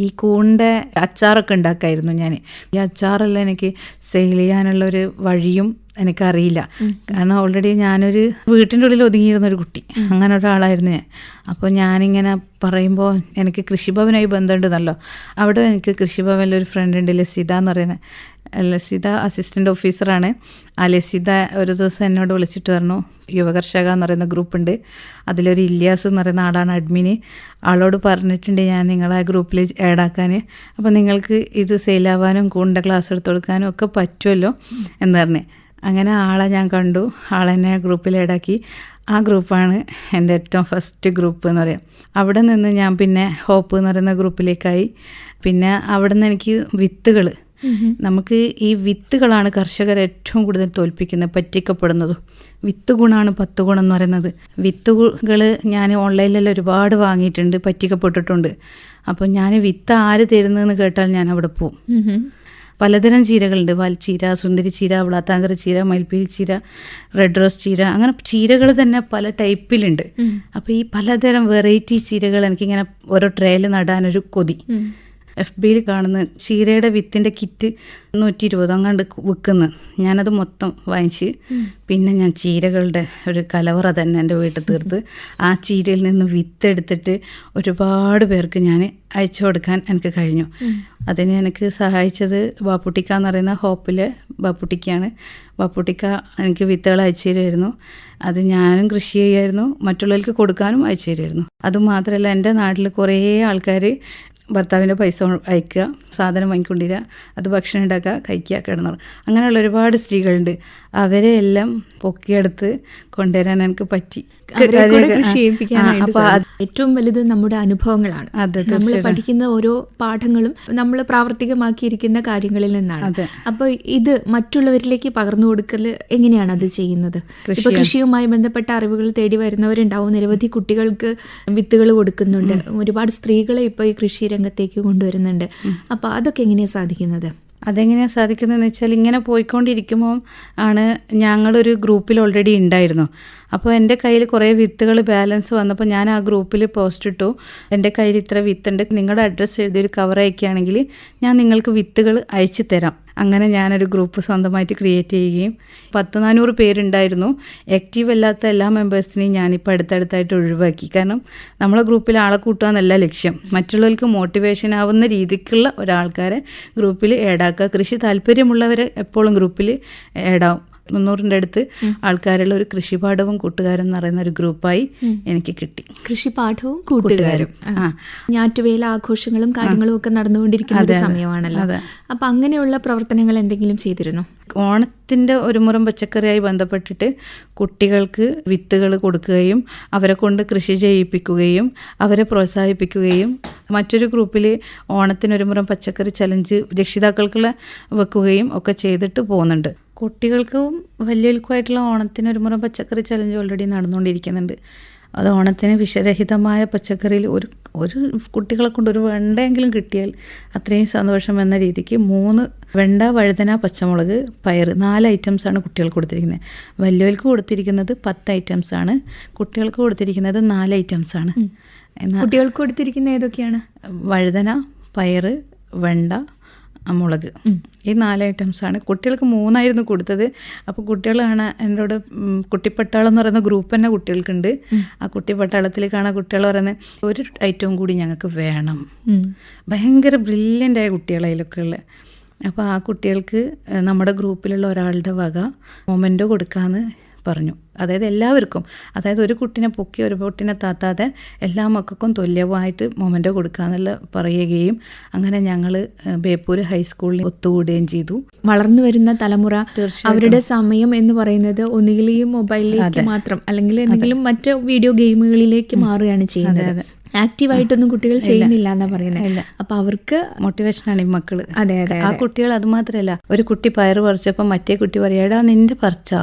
ഈ കൂണിന്റെ അച്ചാറൊക്കെ ഉണ്ടാക്കായിരുന്നു ഞാൻ. ഈ അച്ചാറെല്ലാം എനിക്ക് സെയിൽ ചെയ്യാനുള്ള ഒരു വഴിയും എനിക്കറിയില്ല. കാരണം ഓൾറെഡി ഞാനൊരു വീട്ടിന്റെ ഉള്ളിൽ ഒതുങ്ങിയിരുന്ന ഒരു കുട്ടി. അങ്ങനെ ഒരാളായിരുന്നു ഞാൻ. അപ്പോൾ ഞാനിങ്ങനെ പറയുമ്പോൾ എനിക്ക് കൃഷിഭവനായി ബന്ധമുണ്ടെന്നല്ലോ അവിടെ എനിക്ക് കൃഷിഭവനിൽ ഒരു ഫ്രണ്ട് ഉണ്ട് ലസിത എന്ന് പറയുന്നത് ലസിത അസിസ്റ്റന്റ് ഓഫീസറാണ് ആ ലസിത ഒരു ദിവസം എന്നോട് വിളിച്ചിട്ട് പറഞ്ഞു യുവകർഷക എന്ന് പറയുന്ന ഗ്രൂപ്പുണ്ട് അതിലൊരു ഇല്യാസ് എന്ന് പറയുന്ന ആളാണ് അഡ്മിന് ആളോട് പറഞ്ഞിട്ടുണ്ട് ഞാൻ നിങ്ങളെ ആ ഗ്രൂപ്പിൽ ആഡ് ആക്കാൻ. അപ്പോൾ നിങ്ങൾക്ക് ഇത് സെയിലാവാനും കൂണ്ട ക്ലാസ് എടുത്തു കൊടുക്കാനും ഒക്കെ പറ്റുമല്ലോ എന്ന് പറഞ്ഞ്. അങ്ങനെ ആളെ ഞാൻ കണ്ടു. ആളെന്നെ ഗ്രൂപ്പിൽ ആഡാക്കി ആ ഗ്രൂപ്പാണ് എന്റെ ഏറ്റവും ഫസ്റ്റ് ഗ്രൂപ്പ് എന്ന് പറയാം. അവിടെ നിന്ന് ഞാൻ പിന്നെ ഹോപ്പ് എന്ന് പറയുന്ന ഗ്രൂപ്പിലേക്കായി പിന്നെ അവിടെ നിന്ന് എനിക്ക് വിത്തുകൾ നമുക്ക് ഈ വിത്തുകളാണ് കർഷകരെ ഏറ്റവും കൂടുതൽ തോൽപ്പിക്കുന്നത് പറ്റിക്കപ്പെടുന്നതും. വിത്ത് ഗുണമാണ് പത്ത് ഗുണം എന്ന് പറയുന്നത്. വിത്തുകൾ ഞാൻ ഓൺലൈനിലെല്ലാം ഒരുപാട് വാങ്ങിയിട്ടുണ്ട് പറ്റിക്കപ്പെട്ടിട്ടുണ്ട്. അപ്പം ഞാൻ വിത്ത് ആര് തരുന്നതെന്ന് കേട്ടാൽ ഞാൻ അവിടെ പോവും. പലതരം ചീരകളുണ്ട്. വാൽച്ചീര സുന്ദരി ചീര വ്ളാത്താങ്കര ചീര മയിൽപ്പീൽ ചീര റെഡ് റോസ് ചീര അങ്ങനെ ചീരകൾ തന്നെ പല ടൈപ്പിലുണ്ട്. അപ്പോൾ ഈ പലതരം വെറൈറ്റി ചീരകൾ എനിക്കിങ്ങനെ ഓരോ ട്രേയിൽ നടാനൊരു കൊതി. എഫ് ബിയിൽ കാണുന്ന ചീരയുടെ വിത്തിന്റെ കിറ്റ് നൂറ്റി ഇരുപത് അങ്ങാണ്ട് വിൽക്കുന്നത് ഞാനത് മൊത്തം വാങ്ങിച്ച് പിന്നെ ഞാൻ ചീരകളുടെ ഒരു കലവറ തന്നെ എന്റെ വീട്ടിൽ തീർത്ത് ആ ചീരയിൽ നിന്ന് വിത്തെടുത്തിട്ട് ഒരുപാട് പേർക്ക് ഞാൻ അയച്ചു കൊടുക്കാൻ എനിക്ക് കഴിഞ്ഞു. അതിന് എനിക്ക് സഹായിച്ചത് ബാപ്പുട്ടിക്ക എന്ന് പറയുന്ന ഹോപ്പിലെ ബാപ്പുട്ടിക്കാണ് ബാപ്പുട്ടിക്ക എനിക്ക് വിത്തുകൾ അയച്ചു തരുമായിരുന്നു. അത് ഞാനും കൃഷി ചെയ്യുമായിരുന്നു മറ്റുള്ളവർക്ക് കൊടുക്കാനും അയച്ചു തരുമായിരുന്നു. അതുമാത്രമല്ല എന്റെ നാട്ടിൽ കുറേ ആൾക്കാർ ഭർത്താവിന്റെ പൈസ അയക്കുക സാധനം വാങ്ങിക്കൊണ്ടിരിക്കുക അത് ഭക്ഷണം ഉണ്ടാക്കുക കഴിക്കുക കിടന്നുറ അങ്ങനെയുള്ള ഒരുപാട് സ്ത്രീകളുണ്ട്. അവരെ എല്ലാം പൊക്കിയെടുത്ത് കൊണ്ടുവരാൻ എനിക്ക് പറ്റി. ഏറ്റവും വലുത് നമ്മുടെ അനുഭവങ്ങളാണ്. നമ്മൾ പഠിക്കുന്ന ഓരോ പാഠങ്ങളും നമ്മൾ പ്രാവർത്തികമാക്കിയിരിക്കുന്ന കാര്യങ്ങളിൽ നിന്നാണ്. അപ്പൊ ഇത് മറ്റുള്ളവരിലേക്ക് പകർന്നു കൊടുക്കൽ എങ്ങനെയാണ് അത് ചെയ്യുന്നത്? ഇപ്പൊ കൃഷിയുമായി ബന്ധപ്പെട്ട അറിവുകൾ തേടി വരുന്നവരുണ്ടാവും. നിരവധി കുട്ടികൾക്ക് വിത്തുകൾ കൊടുക്കുന്നുണ്ട്. ഒരുപാട് സ്ത്രീകളെ ഇപ്പൊ ഈ കൃഷി രംഗത്തേക്ക് കൊണ്ടുവരുന്നുണ്ട്. അപ്പൊ അതൊക്കെ എങ്ങനെയാണ് സാധിക്കുന്നത്? അതെങ്ങനെയാണ് സാധിക്കുന്നതെന്ന് വെച്ചാൽ ഇങ്ങനെ പോയിക്കൊണ്ടിരിക്കുമ്പോൾ ആണ് ഞങ്ങളൊരു ഗ്രൂപ്പിൽ ഓൾറെഡി ഉണ്ടായിരുന്നു. അപ്പോൾ എന്റെ കയ്യിൽ കുറേ വിത്തുകൾ ബാലൻസ് വന്നപ്പോൾ ഞാൻ ആ ഗ്രൂപ്പിൽ പോസ്റ്റ് ഇട്ടു. എന്റെ കയ്യിൽ ഇത്ര വിത്തുണ്ട്. നിങ്ങളുടെ അഡ്രസ്സ് എഴുതി ഒരു കവർ അയക്കുകയാണെങ്കിൽ ഞാൻ നിങ്ങൾക്ക് വിത്തുകൾ അയച്ചു തരാം. അങ്ങനെ ഞാനൊരു ഗ്രൂപ്പ് സ്വന്തമായിട്ട് ക്രിയേറ്റ് ചെയ്യുകയും പത്ത് നാനൂറ് പേരുണ്ടായിരുന്നു. ആക്റ്റീവ് അല്ലാത്ത എല്ലാ മെമ്പേഴ്സിനെയും ഞാനിപ്പോൾ അടുത്തടുത്തായിട്ട് ഒഴിവാക്കി. കാരണം നമ്മളെ ഗ്രൂപ്പിൽ ആളെ കൂട്ടുക എന്നല്ല ലക്ഷ്യം. മറ്റുള്ളവർക്ക് മോട്ടിവേഷൻ ആവുന്ന രീതിക്കുള്ള ഒരാൾക്കാരെ ഗ്രൂപ്പിൽ ഏഡാക്കുക കൃഷി താല്പര്യമുള്ളവരെ എപ്പോഴും ഗ്രൂപ്പിൽ ഏഡാവും മുന്നൂറിന്റെ അടുത്ത് ആൾക്കാരുള്ള ഒരു കൃഷിപാഠവും കൂട്ടുകാരും എന്ന് പറയുന്ന ഒരു ഗ്രൂപ്പായി എനിക്ക് കിട്ടി. കൃഷിപാഠവും കൂട്ടുകാരും. ഞാറ്റുവേല ആഘോഷങ്ങളും കാര്യങ്ങളും ഒക്കെ നടന്നുകൊണ്ടിരിക്കുന്ന ഒരു സമയമാണല്ലോ. അപ്പൊ അങ്ങനെയുള്ള പ്രവർത്തനങ്ങൾ എന്തെങ്കിലും ചെയ്തിരുന്നു? ഓണത്തിന്റെ ഒരു മുറം പച്ചക്കറിയായി ബന്ധപ്പെട്ടിട്ട് കുട്ടികൾക്ക് വിത്തുകൾ കൊടുക്കുകയും അവരെ കൊണ്ട് കൃഷി ചെയ്യിപ്പിക്കുകയും അവരെ പ്രോത്സാഹിപ്പിക്കുകയും മറ്റൊരു ഗ്രൂപ്പിൽ ഓണത്തിനൊരു മുറം പച്ചക്കറി ചലഞ്ച് രക്ഷിതാക്കൾക്കുള്ള വെക്കുകയും ഒക്കെ ചെയ്തിട്ട് പോകുന്നുണ്ട്. കുട്ടികൾക്കും വലിയവർക്കുമായിട്ടുള്ള ഓണത്തിനൊരു മുറം പച്ചക്കറി ചലഞ്ച് ഓൾറെഡി നടന്നുകൊണ്ടിരിക്കുന്നുണ്ട്. അത് ഓണത്തിന് വിഷരഹിതമായ പച്ചക്കറിയിൽ ഒരു ഒരു കുട്ടികളെ കൊണ്ട് ഒരു വെണ്ടയെങ്കിലും കിട്ടിയാൽ അത്രയും സന്തോഷം എന്ന രീതിക്ക് മൂന്ന് വെണ്ട വഴുതന പച്ചമുളക് പയർ നാല് ഐറ്റംസാണ് കുട്ടികൾക്ക് കൊടുത്തിരിക്കുന്നത്. വലിയവർക്ക് കൊടുത്തിരിക്കുന്നത് പത്ത് ഐറ്റംസാണ് കുട്ടികൾക്ക് കൊടുത്തിരിക്കുന്നത് നാല് ഐറ്റംസാണ് ആണ്. കുട്ടികൾക്ക് കൊടുത്തിരിക്കുന്ന ഏതൊക്കെയാണ്? വഴുതന പയർ വെണ്ട മുളക്. ഈ നാല് ഐറ്റംസാണ് കുട്ടികൾക്ക് മൂന്നായിരുന്നു കൊടുത്തത്. അപ്പോൾ കുട്ടികളാണ് എന്നോട് കുട്ടിപ്പട്ടാളം എന്ന് പറയുന്ന ഗ്രൂപ്പ് തന്നെ കുട്ടികൾക്കുണ്ട്. ആ കുട്ടിപ്പട്ടാളത്തിൽ കാണാൻ കുട്ടികൾ പറയുന്നത്. ഒരു ഐറ്റവും കൂടി ഞങ്ങൾക്ക് വേണം. ഭയങ്കര ബ്രില്യന്റ് ആയ കുട്ടികളതിലൊക്കെ ഉള്ളത് അപ്പോൾ ആ കുട്ടികൾക്ക് നമ്മുടെ ഗ്രൂപ്പിലുള്ള ഒരാളുടെ വക മൊമെന്റോ കൊടുക്കാമെന്ന് പറഞ്ഞു. അതായത് എല്ലാവർക്കും അതായത് ഒരു കുട്ടിനെ പൊക്കി ഒരു കുട്ടിനെ താത്താതെ എല്ലാ മക്കൾക്കും തുല്യമായിട്ട് മൊമെന്റ് കൊടുക്കുക എന്നുള്ള പറയുകയും അങ്ങനെ ഞങ്ങൾ ബേപ്പൂർ ഹൈസ്കൂളിൽ ഒത്തുകൂടുകയും ചെയ്തു. വളർന്നു വരുന്ന തലമുറ അവരുടെ സമയം എന്ന് പറയുന്നത് ഒന്നുകിൽ ഈ മൊബൈലിലേക്ക് മാത്രം അല്ലെങ്കിൽ എന്തെങ്കിലും മറ്റ് വീഡിയോ ഗെയിമുകളിലേക്ക് മാറുകയാണ് ചെയ്യുന്നത്. ആക്റ്റീവായിട്ടൊന്നും കുട്ടികൾ ചെയ്യുന്നില്ല എന്നാ പറയുന്നത്. അപ്പൊ അവർക്ക് മോട്ടിവേഷനാണ് ഈ മക്കൾ. അതെ അതെ ആ കുട്ടികൾ അത് മാത്രമല്ല ഒരു കുട്ടി പയർ പറിച്ചപ്പോൾ മറ്റേ കുട്ടി പറയാടാ നിന്റെ പറിച്ചാ?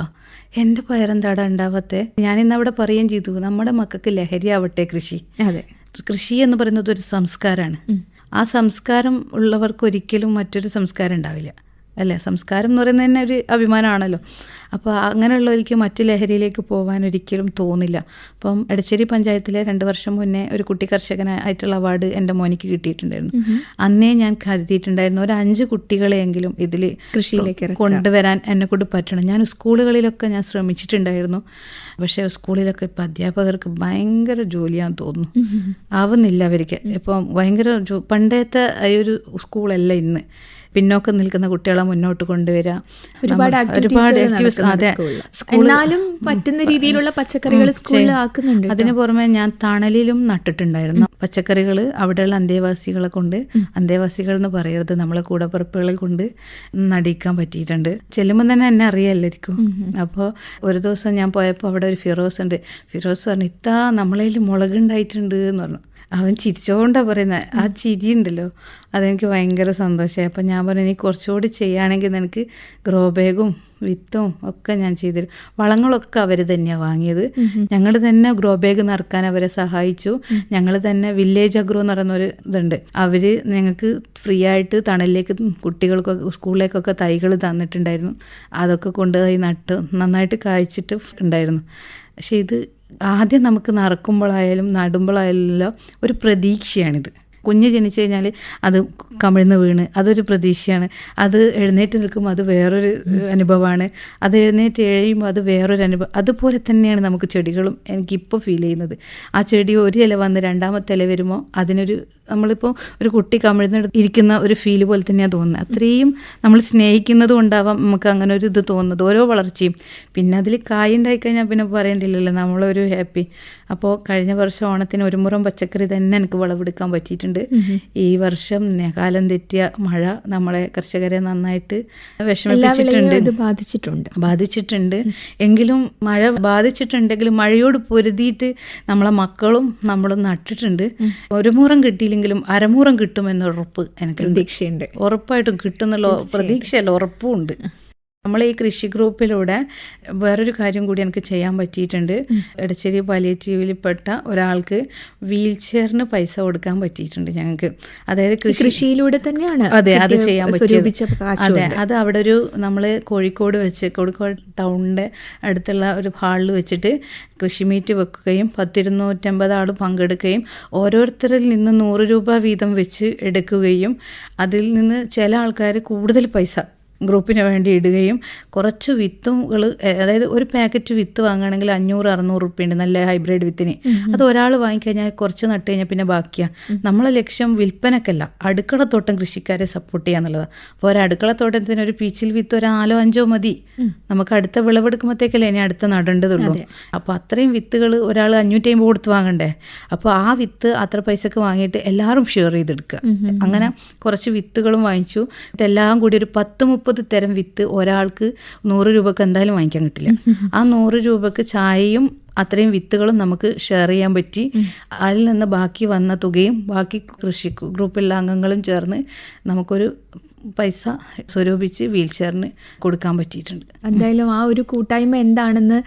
എന്റെ പയറെന്താടാ ഉണ്ടാവാത്തെ? ഞാൻ അവിടെ പറയുകയും ചെയ്തു നമ്മുടെ മക്കൾക്ക് ലഹരിയാവട്ടെ കൃഷി. അതെ. കൃഷി എന്ന് പറയുന്നത് ഒരു സംസ്കാരമാണ്. ആ സംസ്കാരം ഉള്ളവർക്ക് ഒരിക്കലും മറ്റൊരു സംസ്കാരം ഉണ്ടാവില്ല. അല്ലേ? സംസ്കാരം എന്ന് പറയുന്നത് തന്നെ ഒരു അഭിമാനമാണല്ലോ. അപ്പോൾ അങ്ങനെയുള്ളവർക്ക് മറ്റു ലഹരിയിലേക്ക് പോകാൻ ഒരിക്കലും തോന്നില്ല. അപ്പം എടച്ചേരി പഞ്ചായത്തിലെ രണ്ട് വർഷം മുന്നേ ഒരു കുട്ടി കർഷകനായിട്ടുള്ള അവാർഡ് എന്റെ മോനിക്ക് കിട്ടിയിട്ടുണ്ടായിരുന്നു. അന്നേ ഞാൻ കരുതിയിട്ടുണ്ടായിരുന്നു ഒരു അഞ്ച് കുട്ടികളെയെങ്കിലും ഇതിൽ കൃഷിയിലേക്ക് കൊണ്ടുവരാൻ എന്നെ കൊണ്ട് പറ്റണം. ഞാൻ സ്കൂളുകളിലൊക്കെ ഞാൻ ശ്രമിച്ചിട്ടുണ്ടായിരുന്നു. പക്ഷേ സ്കൂളിലൊക്കെ ഇപ്പം അധ്യാപകർക്ക് ഭയങ്കര ജോലിയാന്ന് തോന്നുന്നു. ആവുന്നില്ല അവർക്ക്. ഇപ്പം ഭയങ്കര പണ്ടത്തെ ഈ ഒരു സ്കൂളല്ല ഇന്ന്. പിന്നോക്കം നിൽക്കുന്ന കുട്ടികളെ മുന്നോട്ട് കൊണ്ടുവരിക. ഒരുപാട് അതെ. എന്നാലും പറ്റുന്ന രീതിയിലുള്ള പച്ചക്കറികൾ സ്കൂളിൽ ആക്കുന്നുണ്ട്. അതിന് പുറമെ ഞാൻ തണലിലും നട്ടിട്ടുണ്ടായിരുന്നു. പച്ചക്കറികൾ അവിടെയുള്ള അന്തേവാസികളെ കൊണ്ട് അന്തേവാസികൾ എന്ന് പറയരുത് നമ്മളെ കൂടപ്പുറപ്പുകളെ കൊണ്ട് നടിക്കാൻ പറ്റിയിട്ടുണ്ട്. ചെല്ലുമ്പോൾ തന്നെ എന്നെ അറിയാമല്ലായിരിക്കും അപ്പോൾ ഒരു ദിവസം ഞാൻ പോയപ്പോൾ അവിടെ ഒരു ഫിറോസ് ഉണ്ട്. ഫിറോസ് പറഞ്ഞു ഇത്താ നമ്മളതിൽ മുളകുണ്ടായിട്ടുണ്ട് എന്ന് പറഞ്ഞു. അവൻ ചിരിച്ചോണ്ടാണ് പറയുന്നത് ആ ചിരി ഉണ്ടല്ലോ അതെനിക്ക് ഭയങ്കര സന്തോഷമായി അപ്പം ഞാൻ പറഞ്ഞു നീ കുറച്ചുകൂടി ചെയ്യുകയാണെങ്കിൽ നിനക്ക് ഗ്രോ ബാഗും വിത്തും ഒക്കെ ഞാൻ ചെയ്തുതരും വളങ്ങളൊക്കെ അവർ തന്നെയാണ് വാങ്ങിയത്. ഞങ്ങൾ തന്നെ ഗ്രോ ബാഗ് നിറക്കാൻ അവരെ സഹായിച്ചു. ഞങ്ങൾ തന്നെ വില്ലേജ് അഗ്രോ എന്ന് പറയുന്ന ഒരു ഇതുണ്ട്. അവർ ഞങ്ങൾക്ക് ഫ്രീ ആയിട്ട് തണലിലേക്ക് കുട്ടികൾക്കൊക്കെ സ്കൂളിലേക്കൊക്കെ തൈകൾ തന്നിട്ടുണ്ടായിരുന്നു. അതൊക്കെ കൊണ്ടുപോയി നട്ട് നന്നായിട്ട് കായ്ച്ചിട്ട് ഉണ്ടായിരുന്നു. പക്ഷേ ഇത് ആദ്യം നമുക്ക് നറക്കുമ്പോഴായാലും നടുമ്പോഴായാലും ഒരു പ്രതീക്ഷയാണിത്. കുഞ്ഞ് ജനിച്ചു കഴിഞ്ഞാൽ അത് കമിഴ്ന്ന് വീണ്. അതൊരു പ്രതീക്ഷയാണ്. അത് എഴുന്നേറ്റ് നിൽക്കുമ്പോൾ അത് വേറൊരു അനുഭവമാണ്. അത് എഴുന്നേറ്റ് എഴയുമ്പോൾ അത് വേറൊരു അനുഭവം അതുപോലെ തന്നെയാണ് നമുക്ക് ചെടികളും എനിക്കിപ്പോൾ ഫീൽ ചെയ്യുന്നത്. ആ ചെടി ഒരു ഇല വന്ന് രണ്ടാമത്തെ ഇല വരുമ്പോൾ അതിനൊരു നമ്മളിപ്പോൾ ഒരു കുട്ടി കമിഴ്ന്ന് ഇരിക്കുന്ന ഒരു ഫീൽ പോലെ തന്നെയാണ് തോന്നുന്നത് അത്രയും നമ്മൾ സ്നേഹിക്കുന്നത് കൊണ്ടാവാം നമുക്ക് അങ്ങനെ ഒരു ഇത് തോന്നുന്നത്. ഓരോ വളർച്ചയും. പിന്നെ അതിൽ കായ ഉണ്ടായിക്കഴിഞ്ഞാൽ പിന്നെ പറയേണ്ടില്ലല്ലോ. നമ്മളൊരു ഹാപ്പി അപ്പോൾ കഴിഞ്ഞ വർഷം ഓണത്തിന് ഒരു മുറം പച്ചക്കറി തന്നെ എനിക്ക് വിളവെടുക്കാൻ പറ്റിയിട്ടുണ്ട്. ഈ വർഷം കാലം തെറ്റിയ മഴ നമ്മളെ കർഷകരെ നന്നായിട്ട് വിഷമിപ്പിച്ചിട്ടുണ്ട്. ബാധിച്ചിട്ടുണ്ട്. ബാധിച്ചിട്ടുണ്ട്. എങ്കിലും മഴ ബാധിച്ചിട്ടുണ്ടെങ്കിലും മഴയോട് പൊരുതിയിട്ട് നമ്മളെ മക്കളും നമ്മളും നട്ടിട്ടുണ്ട്. ഒരു മുറം കിട്ടിയില്ലെങ്കിലും അരമുറം കിട്ടുമെന്ന ഉറപ്പ് എനിക്ക് പ്രതീക്ഷയുണ്ട്. ഉറപ്പായിട്ടും കിട്ടുന്നുള്ള പ്രതീക്ഷയല്ല ഉറപ്പും ഉണ്ട് നമ്മൾ ഈ കൃഷി ഗ്രൂപ്പിലൂടെ വേറൊരു കാര്യം കൂടി എനിക്ക് ചെയ്യാൻ പറ്റിയിട്ടുണ്ട്. എടച്ചേരി പാലിയേറ്റീവിൽപ്പെട്ട ഒരാൾക്ക് വീൽ ചെയറിന് പൈസ കൊടുക്കാൻ പറ്റിയിട്ടുണ്ട് ഞങ്ങൾക്ക്. അതായത് കൃഷിയിലൂടെ തന്നെയാണ് അതെ അത് ചെയ്യാൻ പറ്റിയത്. അതെ അത് അവിടെ ഒരു നമ്മൾ കോഴിക്കോട് വെച്ച് കോഴിക്കോട് ടൗണിന്റെ അടുത്തുള്ള ഒരു ഹാളിൽ വെച്ചിട്ട് കൃഷി മീറ്റ് വെക്കുകയും പത്തിരുന്നൂറ്റമ്പത് ആൾ പങ്കെടുക്കുകയും ഓരോരുത്തരിൽ നിന്ന് നൂറ് രൂപ വീതം വെച്ച് എടുക്കുകയും അതിൽ നിന്ന് ചില ആൾക്കാർ കൂടുതൽ പൈസ ഗ്രൂപ്പിന് വേണ്ടി ഇടുകയും കുറച്ച് വിത്തുകൾ അതായത് ഒരു പാക്കറ്റ് വിത്ത് വാങ്ങുകയാണെങ്കിൽ അഞ്ഞൂറ് അറുന്നൂറ് റുപ്യുണ്ട് നല്ല ഹൈബ്രിഡ് വിത്തിന്. അത് ഒരാൾ വാങ്ങിക്കഴിഞ്ഞാൽ കുറച്ച് നട്ട് കഴിഞ്ഞാൽ പിന്നെ ബാക്കിയാണ് നമ്മളെ ലക്ഷ്യം വിൽപ്പനക്കല്ല അടുക്കളത്തോട്ടം കൃഷിക്കാരെ സപ്പോർട്ട് ചെയ്യുക എന്നുള്ളതാണ് അപ്പോൾ ഒരു അടുക്കളത്തോട്ടത്തിന് ഒരു പീച്ചിൽ വിത്ത് ഒരു നാലോ അഞ്ചോ മതി. നമുക്ക് അടുത്ത വിളവെടുക്കുമ്പോഴത്തേക്കല്ലേ ഇനി അടുത്ത നടേണ്ടതുള്ളൂ. അപ്പോൾ അത്രയും വിത്തുകൾ ഒരാൾ അഞ്ഞൂറ്റി അമ്പത് കൊടുത്ത് വാങ്ങണ്ടേ? അപ്പോൾ ആ വിത്ത് അത്ര പൈസക്ക് വാങ്ങിയിട്ട് എല്ലാവരും ഷെയർ ചെയ്തെടുക്കുക. അങ്ങനെ കുറച്ച് വിത്തുകളും വാങ്ങിച്ചു. എല്ലാം കൂടി ഒരു പത്ത് മുപ്പത് തരം വിത്ത് ഒരാൾക്ക് നൂറ് രൂപക്ക് എന്തായാലും വാങ്ങിക്കാൻ കിട്ടില്ല. ആ നൂറ് രൂപക്ക് ചായയും അത്രയും വിത്തുകളും നമുക്ക് ഷെയർ ചെയ്യാൻ പറ്റി. അതിൽ നിന്ന് ബാക്കി വന്ന തുകയും ബാക്കി കൃഷി ഗ്രൂപ്പിലുള്ള അംഗങ്ങളും ചേർന്ന് നമുക്കൊരു പൈസ സ്വരൂപിച്ച് വീൽ ചെയറിന് കൊടുക്കാൻ പറ്റിയിട്ടുണ്ട്. എന്തായാലും ആ ഒരു കൂട്ടായ്മ എന്താണെന്ന്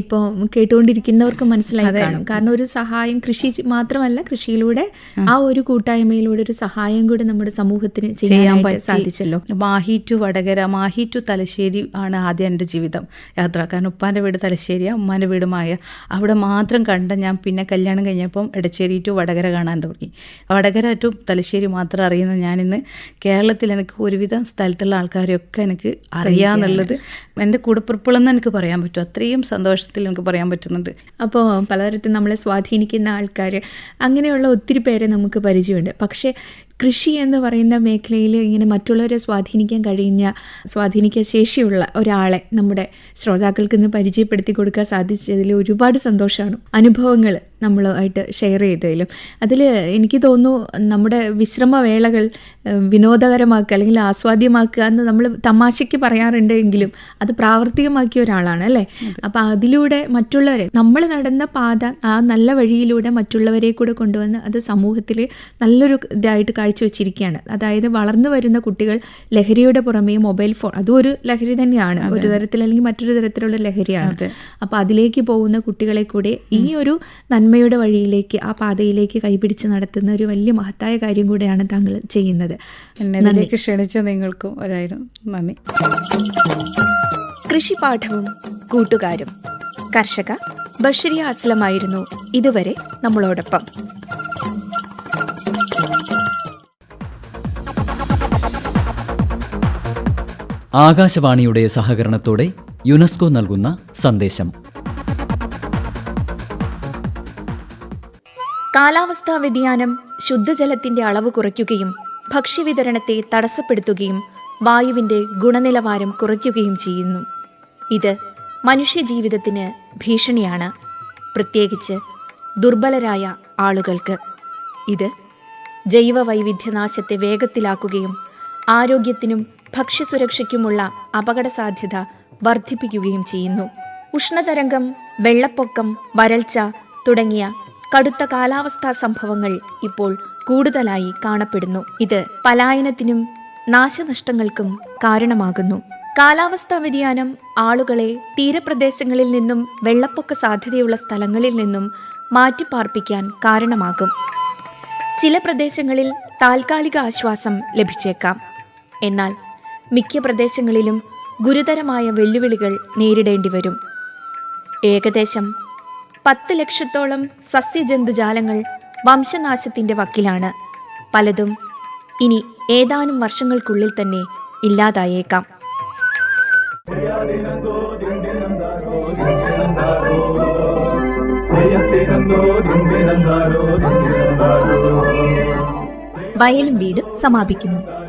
ഇപ്പോൾ കേട്ടുകൊണ്ടിരിക്കുന്നവർക്ക് മനസ്സിലായി കാണും. കാരണം ഒരു സഹായം കൃഷി മാത്രമല്ല കൃഷിയിലൂടെ ആ ഒരു കൂട്ടായ്മയിലൂടെ ഒരു സഹായം കൂടെ നമ്മുടെ സമൂഹത്തിന് ചെയ്യാൻ സാധിച്ചല്ലോ. മാഹി ടു വടകര മാഹി ടു തലശ്ശേരി ആണ് ആദ്യം എന്റെ ജീവിതം യാത്ര. കാരണം ഉപ്പാന്റെ വീട് തലശ്ശേരിയാണ് ഉമ്മാന്റെ വീട് മായ. അവിടെ മാത്രം കണ്ട ഞാൻ പിന്നെ കല്യാണം കഴിഞ്ഞപ്പം ഇടച്ചേരി ടു വടകര കാണാൻ തുടങ്ങി. വടകര ടു തലശ്ശേരി മാത്രം അറിയുന്ന ഞാനിന്ന് കേരളത്തിൽ എനിക്ക് ഒരുവിധം സ്ഥലത്തുള്ള ആൾക്കാരെയൊക്കെ എനിക്ക് അറിയാമെന്നുള്ളത് എന്റെ കൂടപ്പിറപ്പുകളെന്ന് എനിക്ക് പറയാൻ പറ്റും. അത്രയും സന്തോഷത്തിൽ എനിക്ക് പറയാൻ പറ്റുന്നുണ്ട്. അപ്പോൾ പലതരത്തിൽ നമ്മളെ സ്വാധീനിക്കുന്ന ആൾക്കാർ അങ്ങനെയുള്ള ഒത്തിരി പേരെ നമുക്ക് പരിചയമുണ്ട്. പക്ഷേ കൃഷി എന്ന് പറയുന്ന മേഖലയിൽ ഇങ്ങനെ മറ്റുള്ളവരെ സ്വാധീനിക്കാൻ കഴിഞ്ഞ സ്വാധീനിക്കാൻ ശേഷിയുള്ള ഒരാളെ നമ്മുടെ ശ്രോതാക്കൾക്ക് ഇന്ന് പരിചയപ്പെടുത്തി കൊടുക്കാൻ സാധിച്ചതിൽ ഒരുപാട് സന്തോഷമാണ്. അനുഭവങ്ങൾ നമ്മളുമായിട്ട് ഷെയർ ചെയ്തതിലും അതിൽ എനിക്ക് തോന്നുന്നു നമ്മുടെ വിശ്രമവേളകൾ വിനോദകരമാക്കുക അല്ലെങ്കിൽ ആസ്വാദ്യമാക്കുക എന്ന് നമ്മൾ തമാശയ്ക്ക് പറയാറുണ്ട് എങ്കിലും അത് പ്രാവർത്തികമാക്കിയ ഒരാളാണ് അല്ലേ? അപ്പം അതിലൂടെ മറ്റുള്ളവരെ നമ്മൾ നടന്ന പാത ആ നല്ല വഴിയിലൂടെ മറ്റുള്ളവരെ കൂടെ കൊണ്ടുവന്ന് അത് സമൂഹത്തിൽ നല്ലൊരു ഇതായിട്ട് കാഴ്ചവെച്ചിരിക്കുകയാണ്. അതായത് വളർന്നു വരുന്ന കുട്ടികൾ ലഹരിയുടെ പുറമേ മൊബൈൽ ഫോൺ അതും ഒരു ലഹരി തന്നെയാണ്. ഒരു തരത്തിൽ അല്ലെങ്കിൽ മറ്റൊരു തരത്തിലുള്ള ലഹരിയാണ്. അപ്പോൾ അതിലേക്ക് പോകുന്ന കുട്ടികളെ കൂടെ ഈ ഒരു നന്മയുടെ വഴിയിലേക്ക് ആ പാതയിലേക്ക് കൈപിടിച്ച് നടത്തുന്ന ഒരു വലിയ മഹത്തായ കാര്യം കൂടെയാണ് താങ്കൾ ചെയ്യുന്നത്. ക്ഷണിച്ച നിങ്ങൾക്കും ഒരായിരം നന്ദി. കൃഷിപാഠവും കൂട്ടുകാരും. കർഷക ബഷരിയ അസ്ലമായിരുന്നു ഇതുവരെ നമ്മളോടൊപ്പം. ആകാശവാണിയുടെ സഹകരണത്തോടെ യുനെസ്കോ നൽകുന്ന സന്ദേശം. കാലാവസ്ഥാ വ്യതിയാനം ശുദ്ധജലത്തിന്റെ അളവ് കുറയ്ക്കുകയും ഭക്ഷ്യവിതരണത്തെ തടസ്സപ്പെടുത്തുകയും വായുവിന്റെ ഗുണനിലവാരം കുറയ്ക്കുകയും ചെയ്യുന്നു. ഇത് മനുഷ്യജീവിതത്തിന് ഭീഷണിയാണ്. പ്രത്യേകിച്ച് ദുർബലരായ ആളുകൾക്ക്. ഇത് ജൈവ വൈവിധ്യനാശത്തെ വേഗത്തിലാക്കുകയും ആരോഗ്യത്തിനും ഭക്ഷ്യസുരക്ഷയ്ക്കുമുള്ള അപകട സാധ്യത വർദ്ധിപ്പിക്കുകയും ചെയ്യുന്നു. ഉഷ്ണതരംഗം വെള്ളപ്പൊക്കം വരൾച്ച തുടങ്ങിയ കടുത്ത കാലാവസ്ഥാ സംഭവങ്ങൾ ഇപ്പോൾ കൂടുതലായി കാണപ്പെടുന്നു. ഇത് പലായനത്തിനും നാശനഷ്ടങ്ങൾക്കും കാരണമാകുന്നു. കാലാവസ്ഥാ വ്യതിയാനം ആളുകളെ തീരപ്രദേശങ്ങളിൽ നിന്നും വെള്ളപ്പൊക്ക സാധ്യതയുള്ള സ്ഥലങ്ങളിൽ നിന്നും മാറ്റിപ്പാർപ്പിക്കാൻ കാരണമാകും. ചില പ്രദേശങ്ങളിൽ താൽക്കാലിക ആശ്വാസം ലഭിച്ചേക്കാം. എന്നാൽ മിക്ക പ്രദേശങ്ങളിലും ഗുരുതരമായ വെല്ലുവിളികൾ നേരിടേണ്ടി വരും ഏകദേശം പത്ത് ലക്ഷത്തോളം സസ്യജന്തുജാലങ്ങൾ വംശനാശത്തിന്റെ വക്കിലാണ്. പലതും ഇനി ഏതാനും വർഷങ്ങൾക്കുള്ളിൽ തന്നെ ഇല്ലാതായേക്കാം. വയലും വീടും സമാപിക്കുന്നു.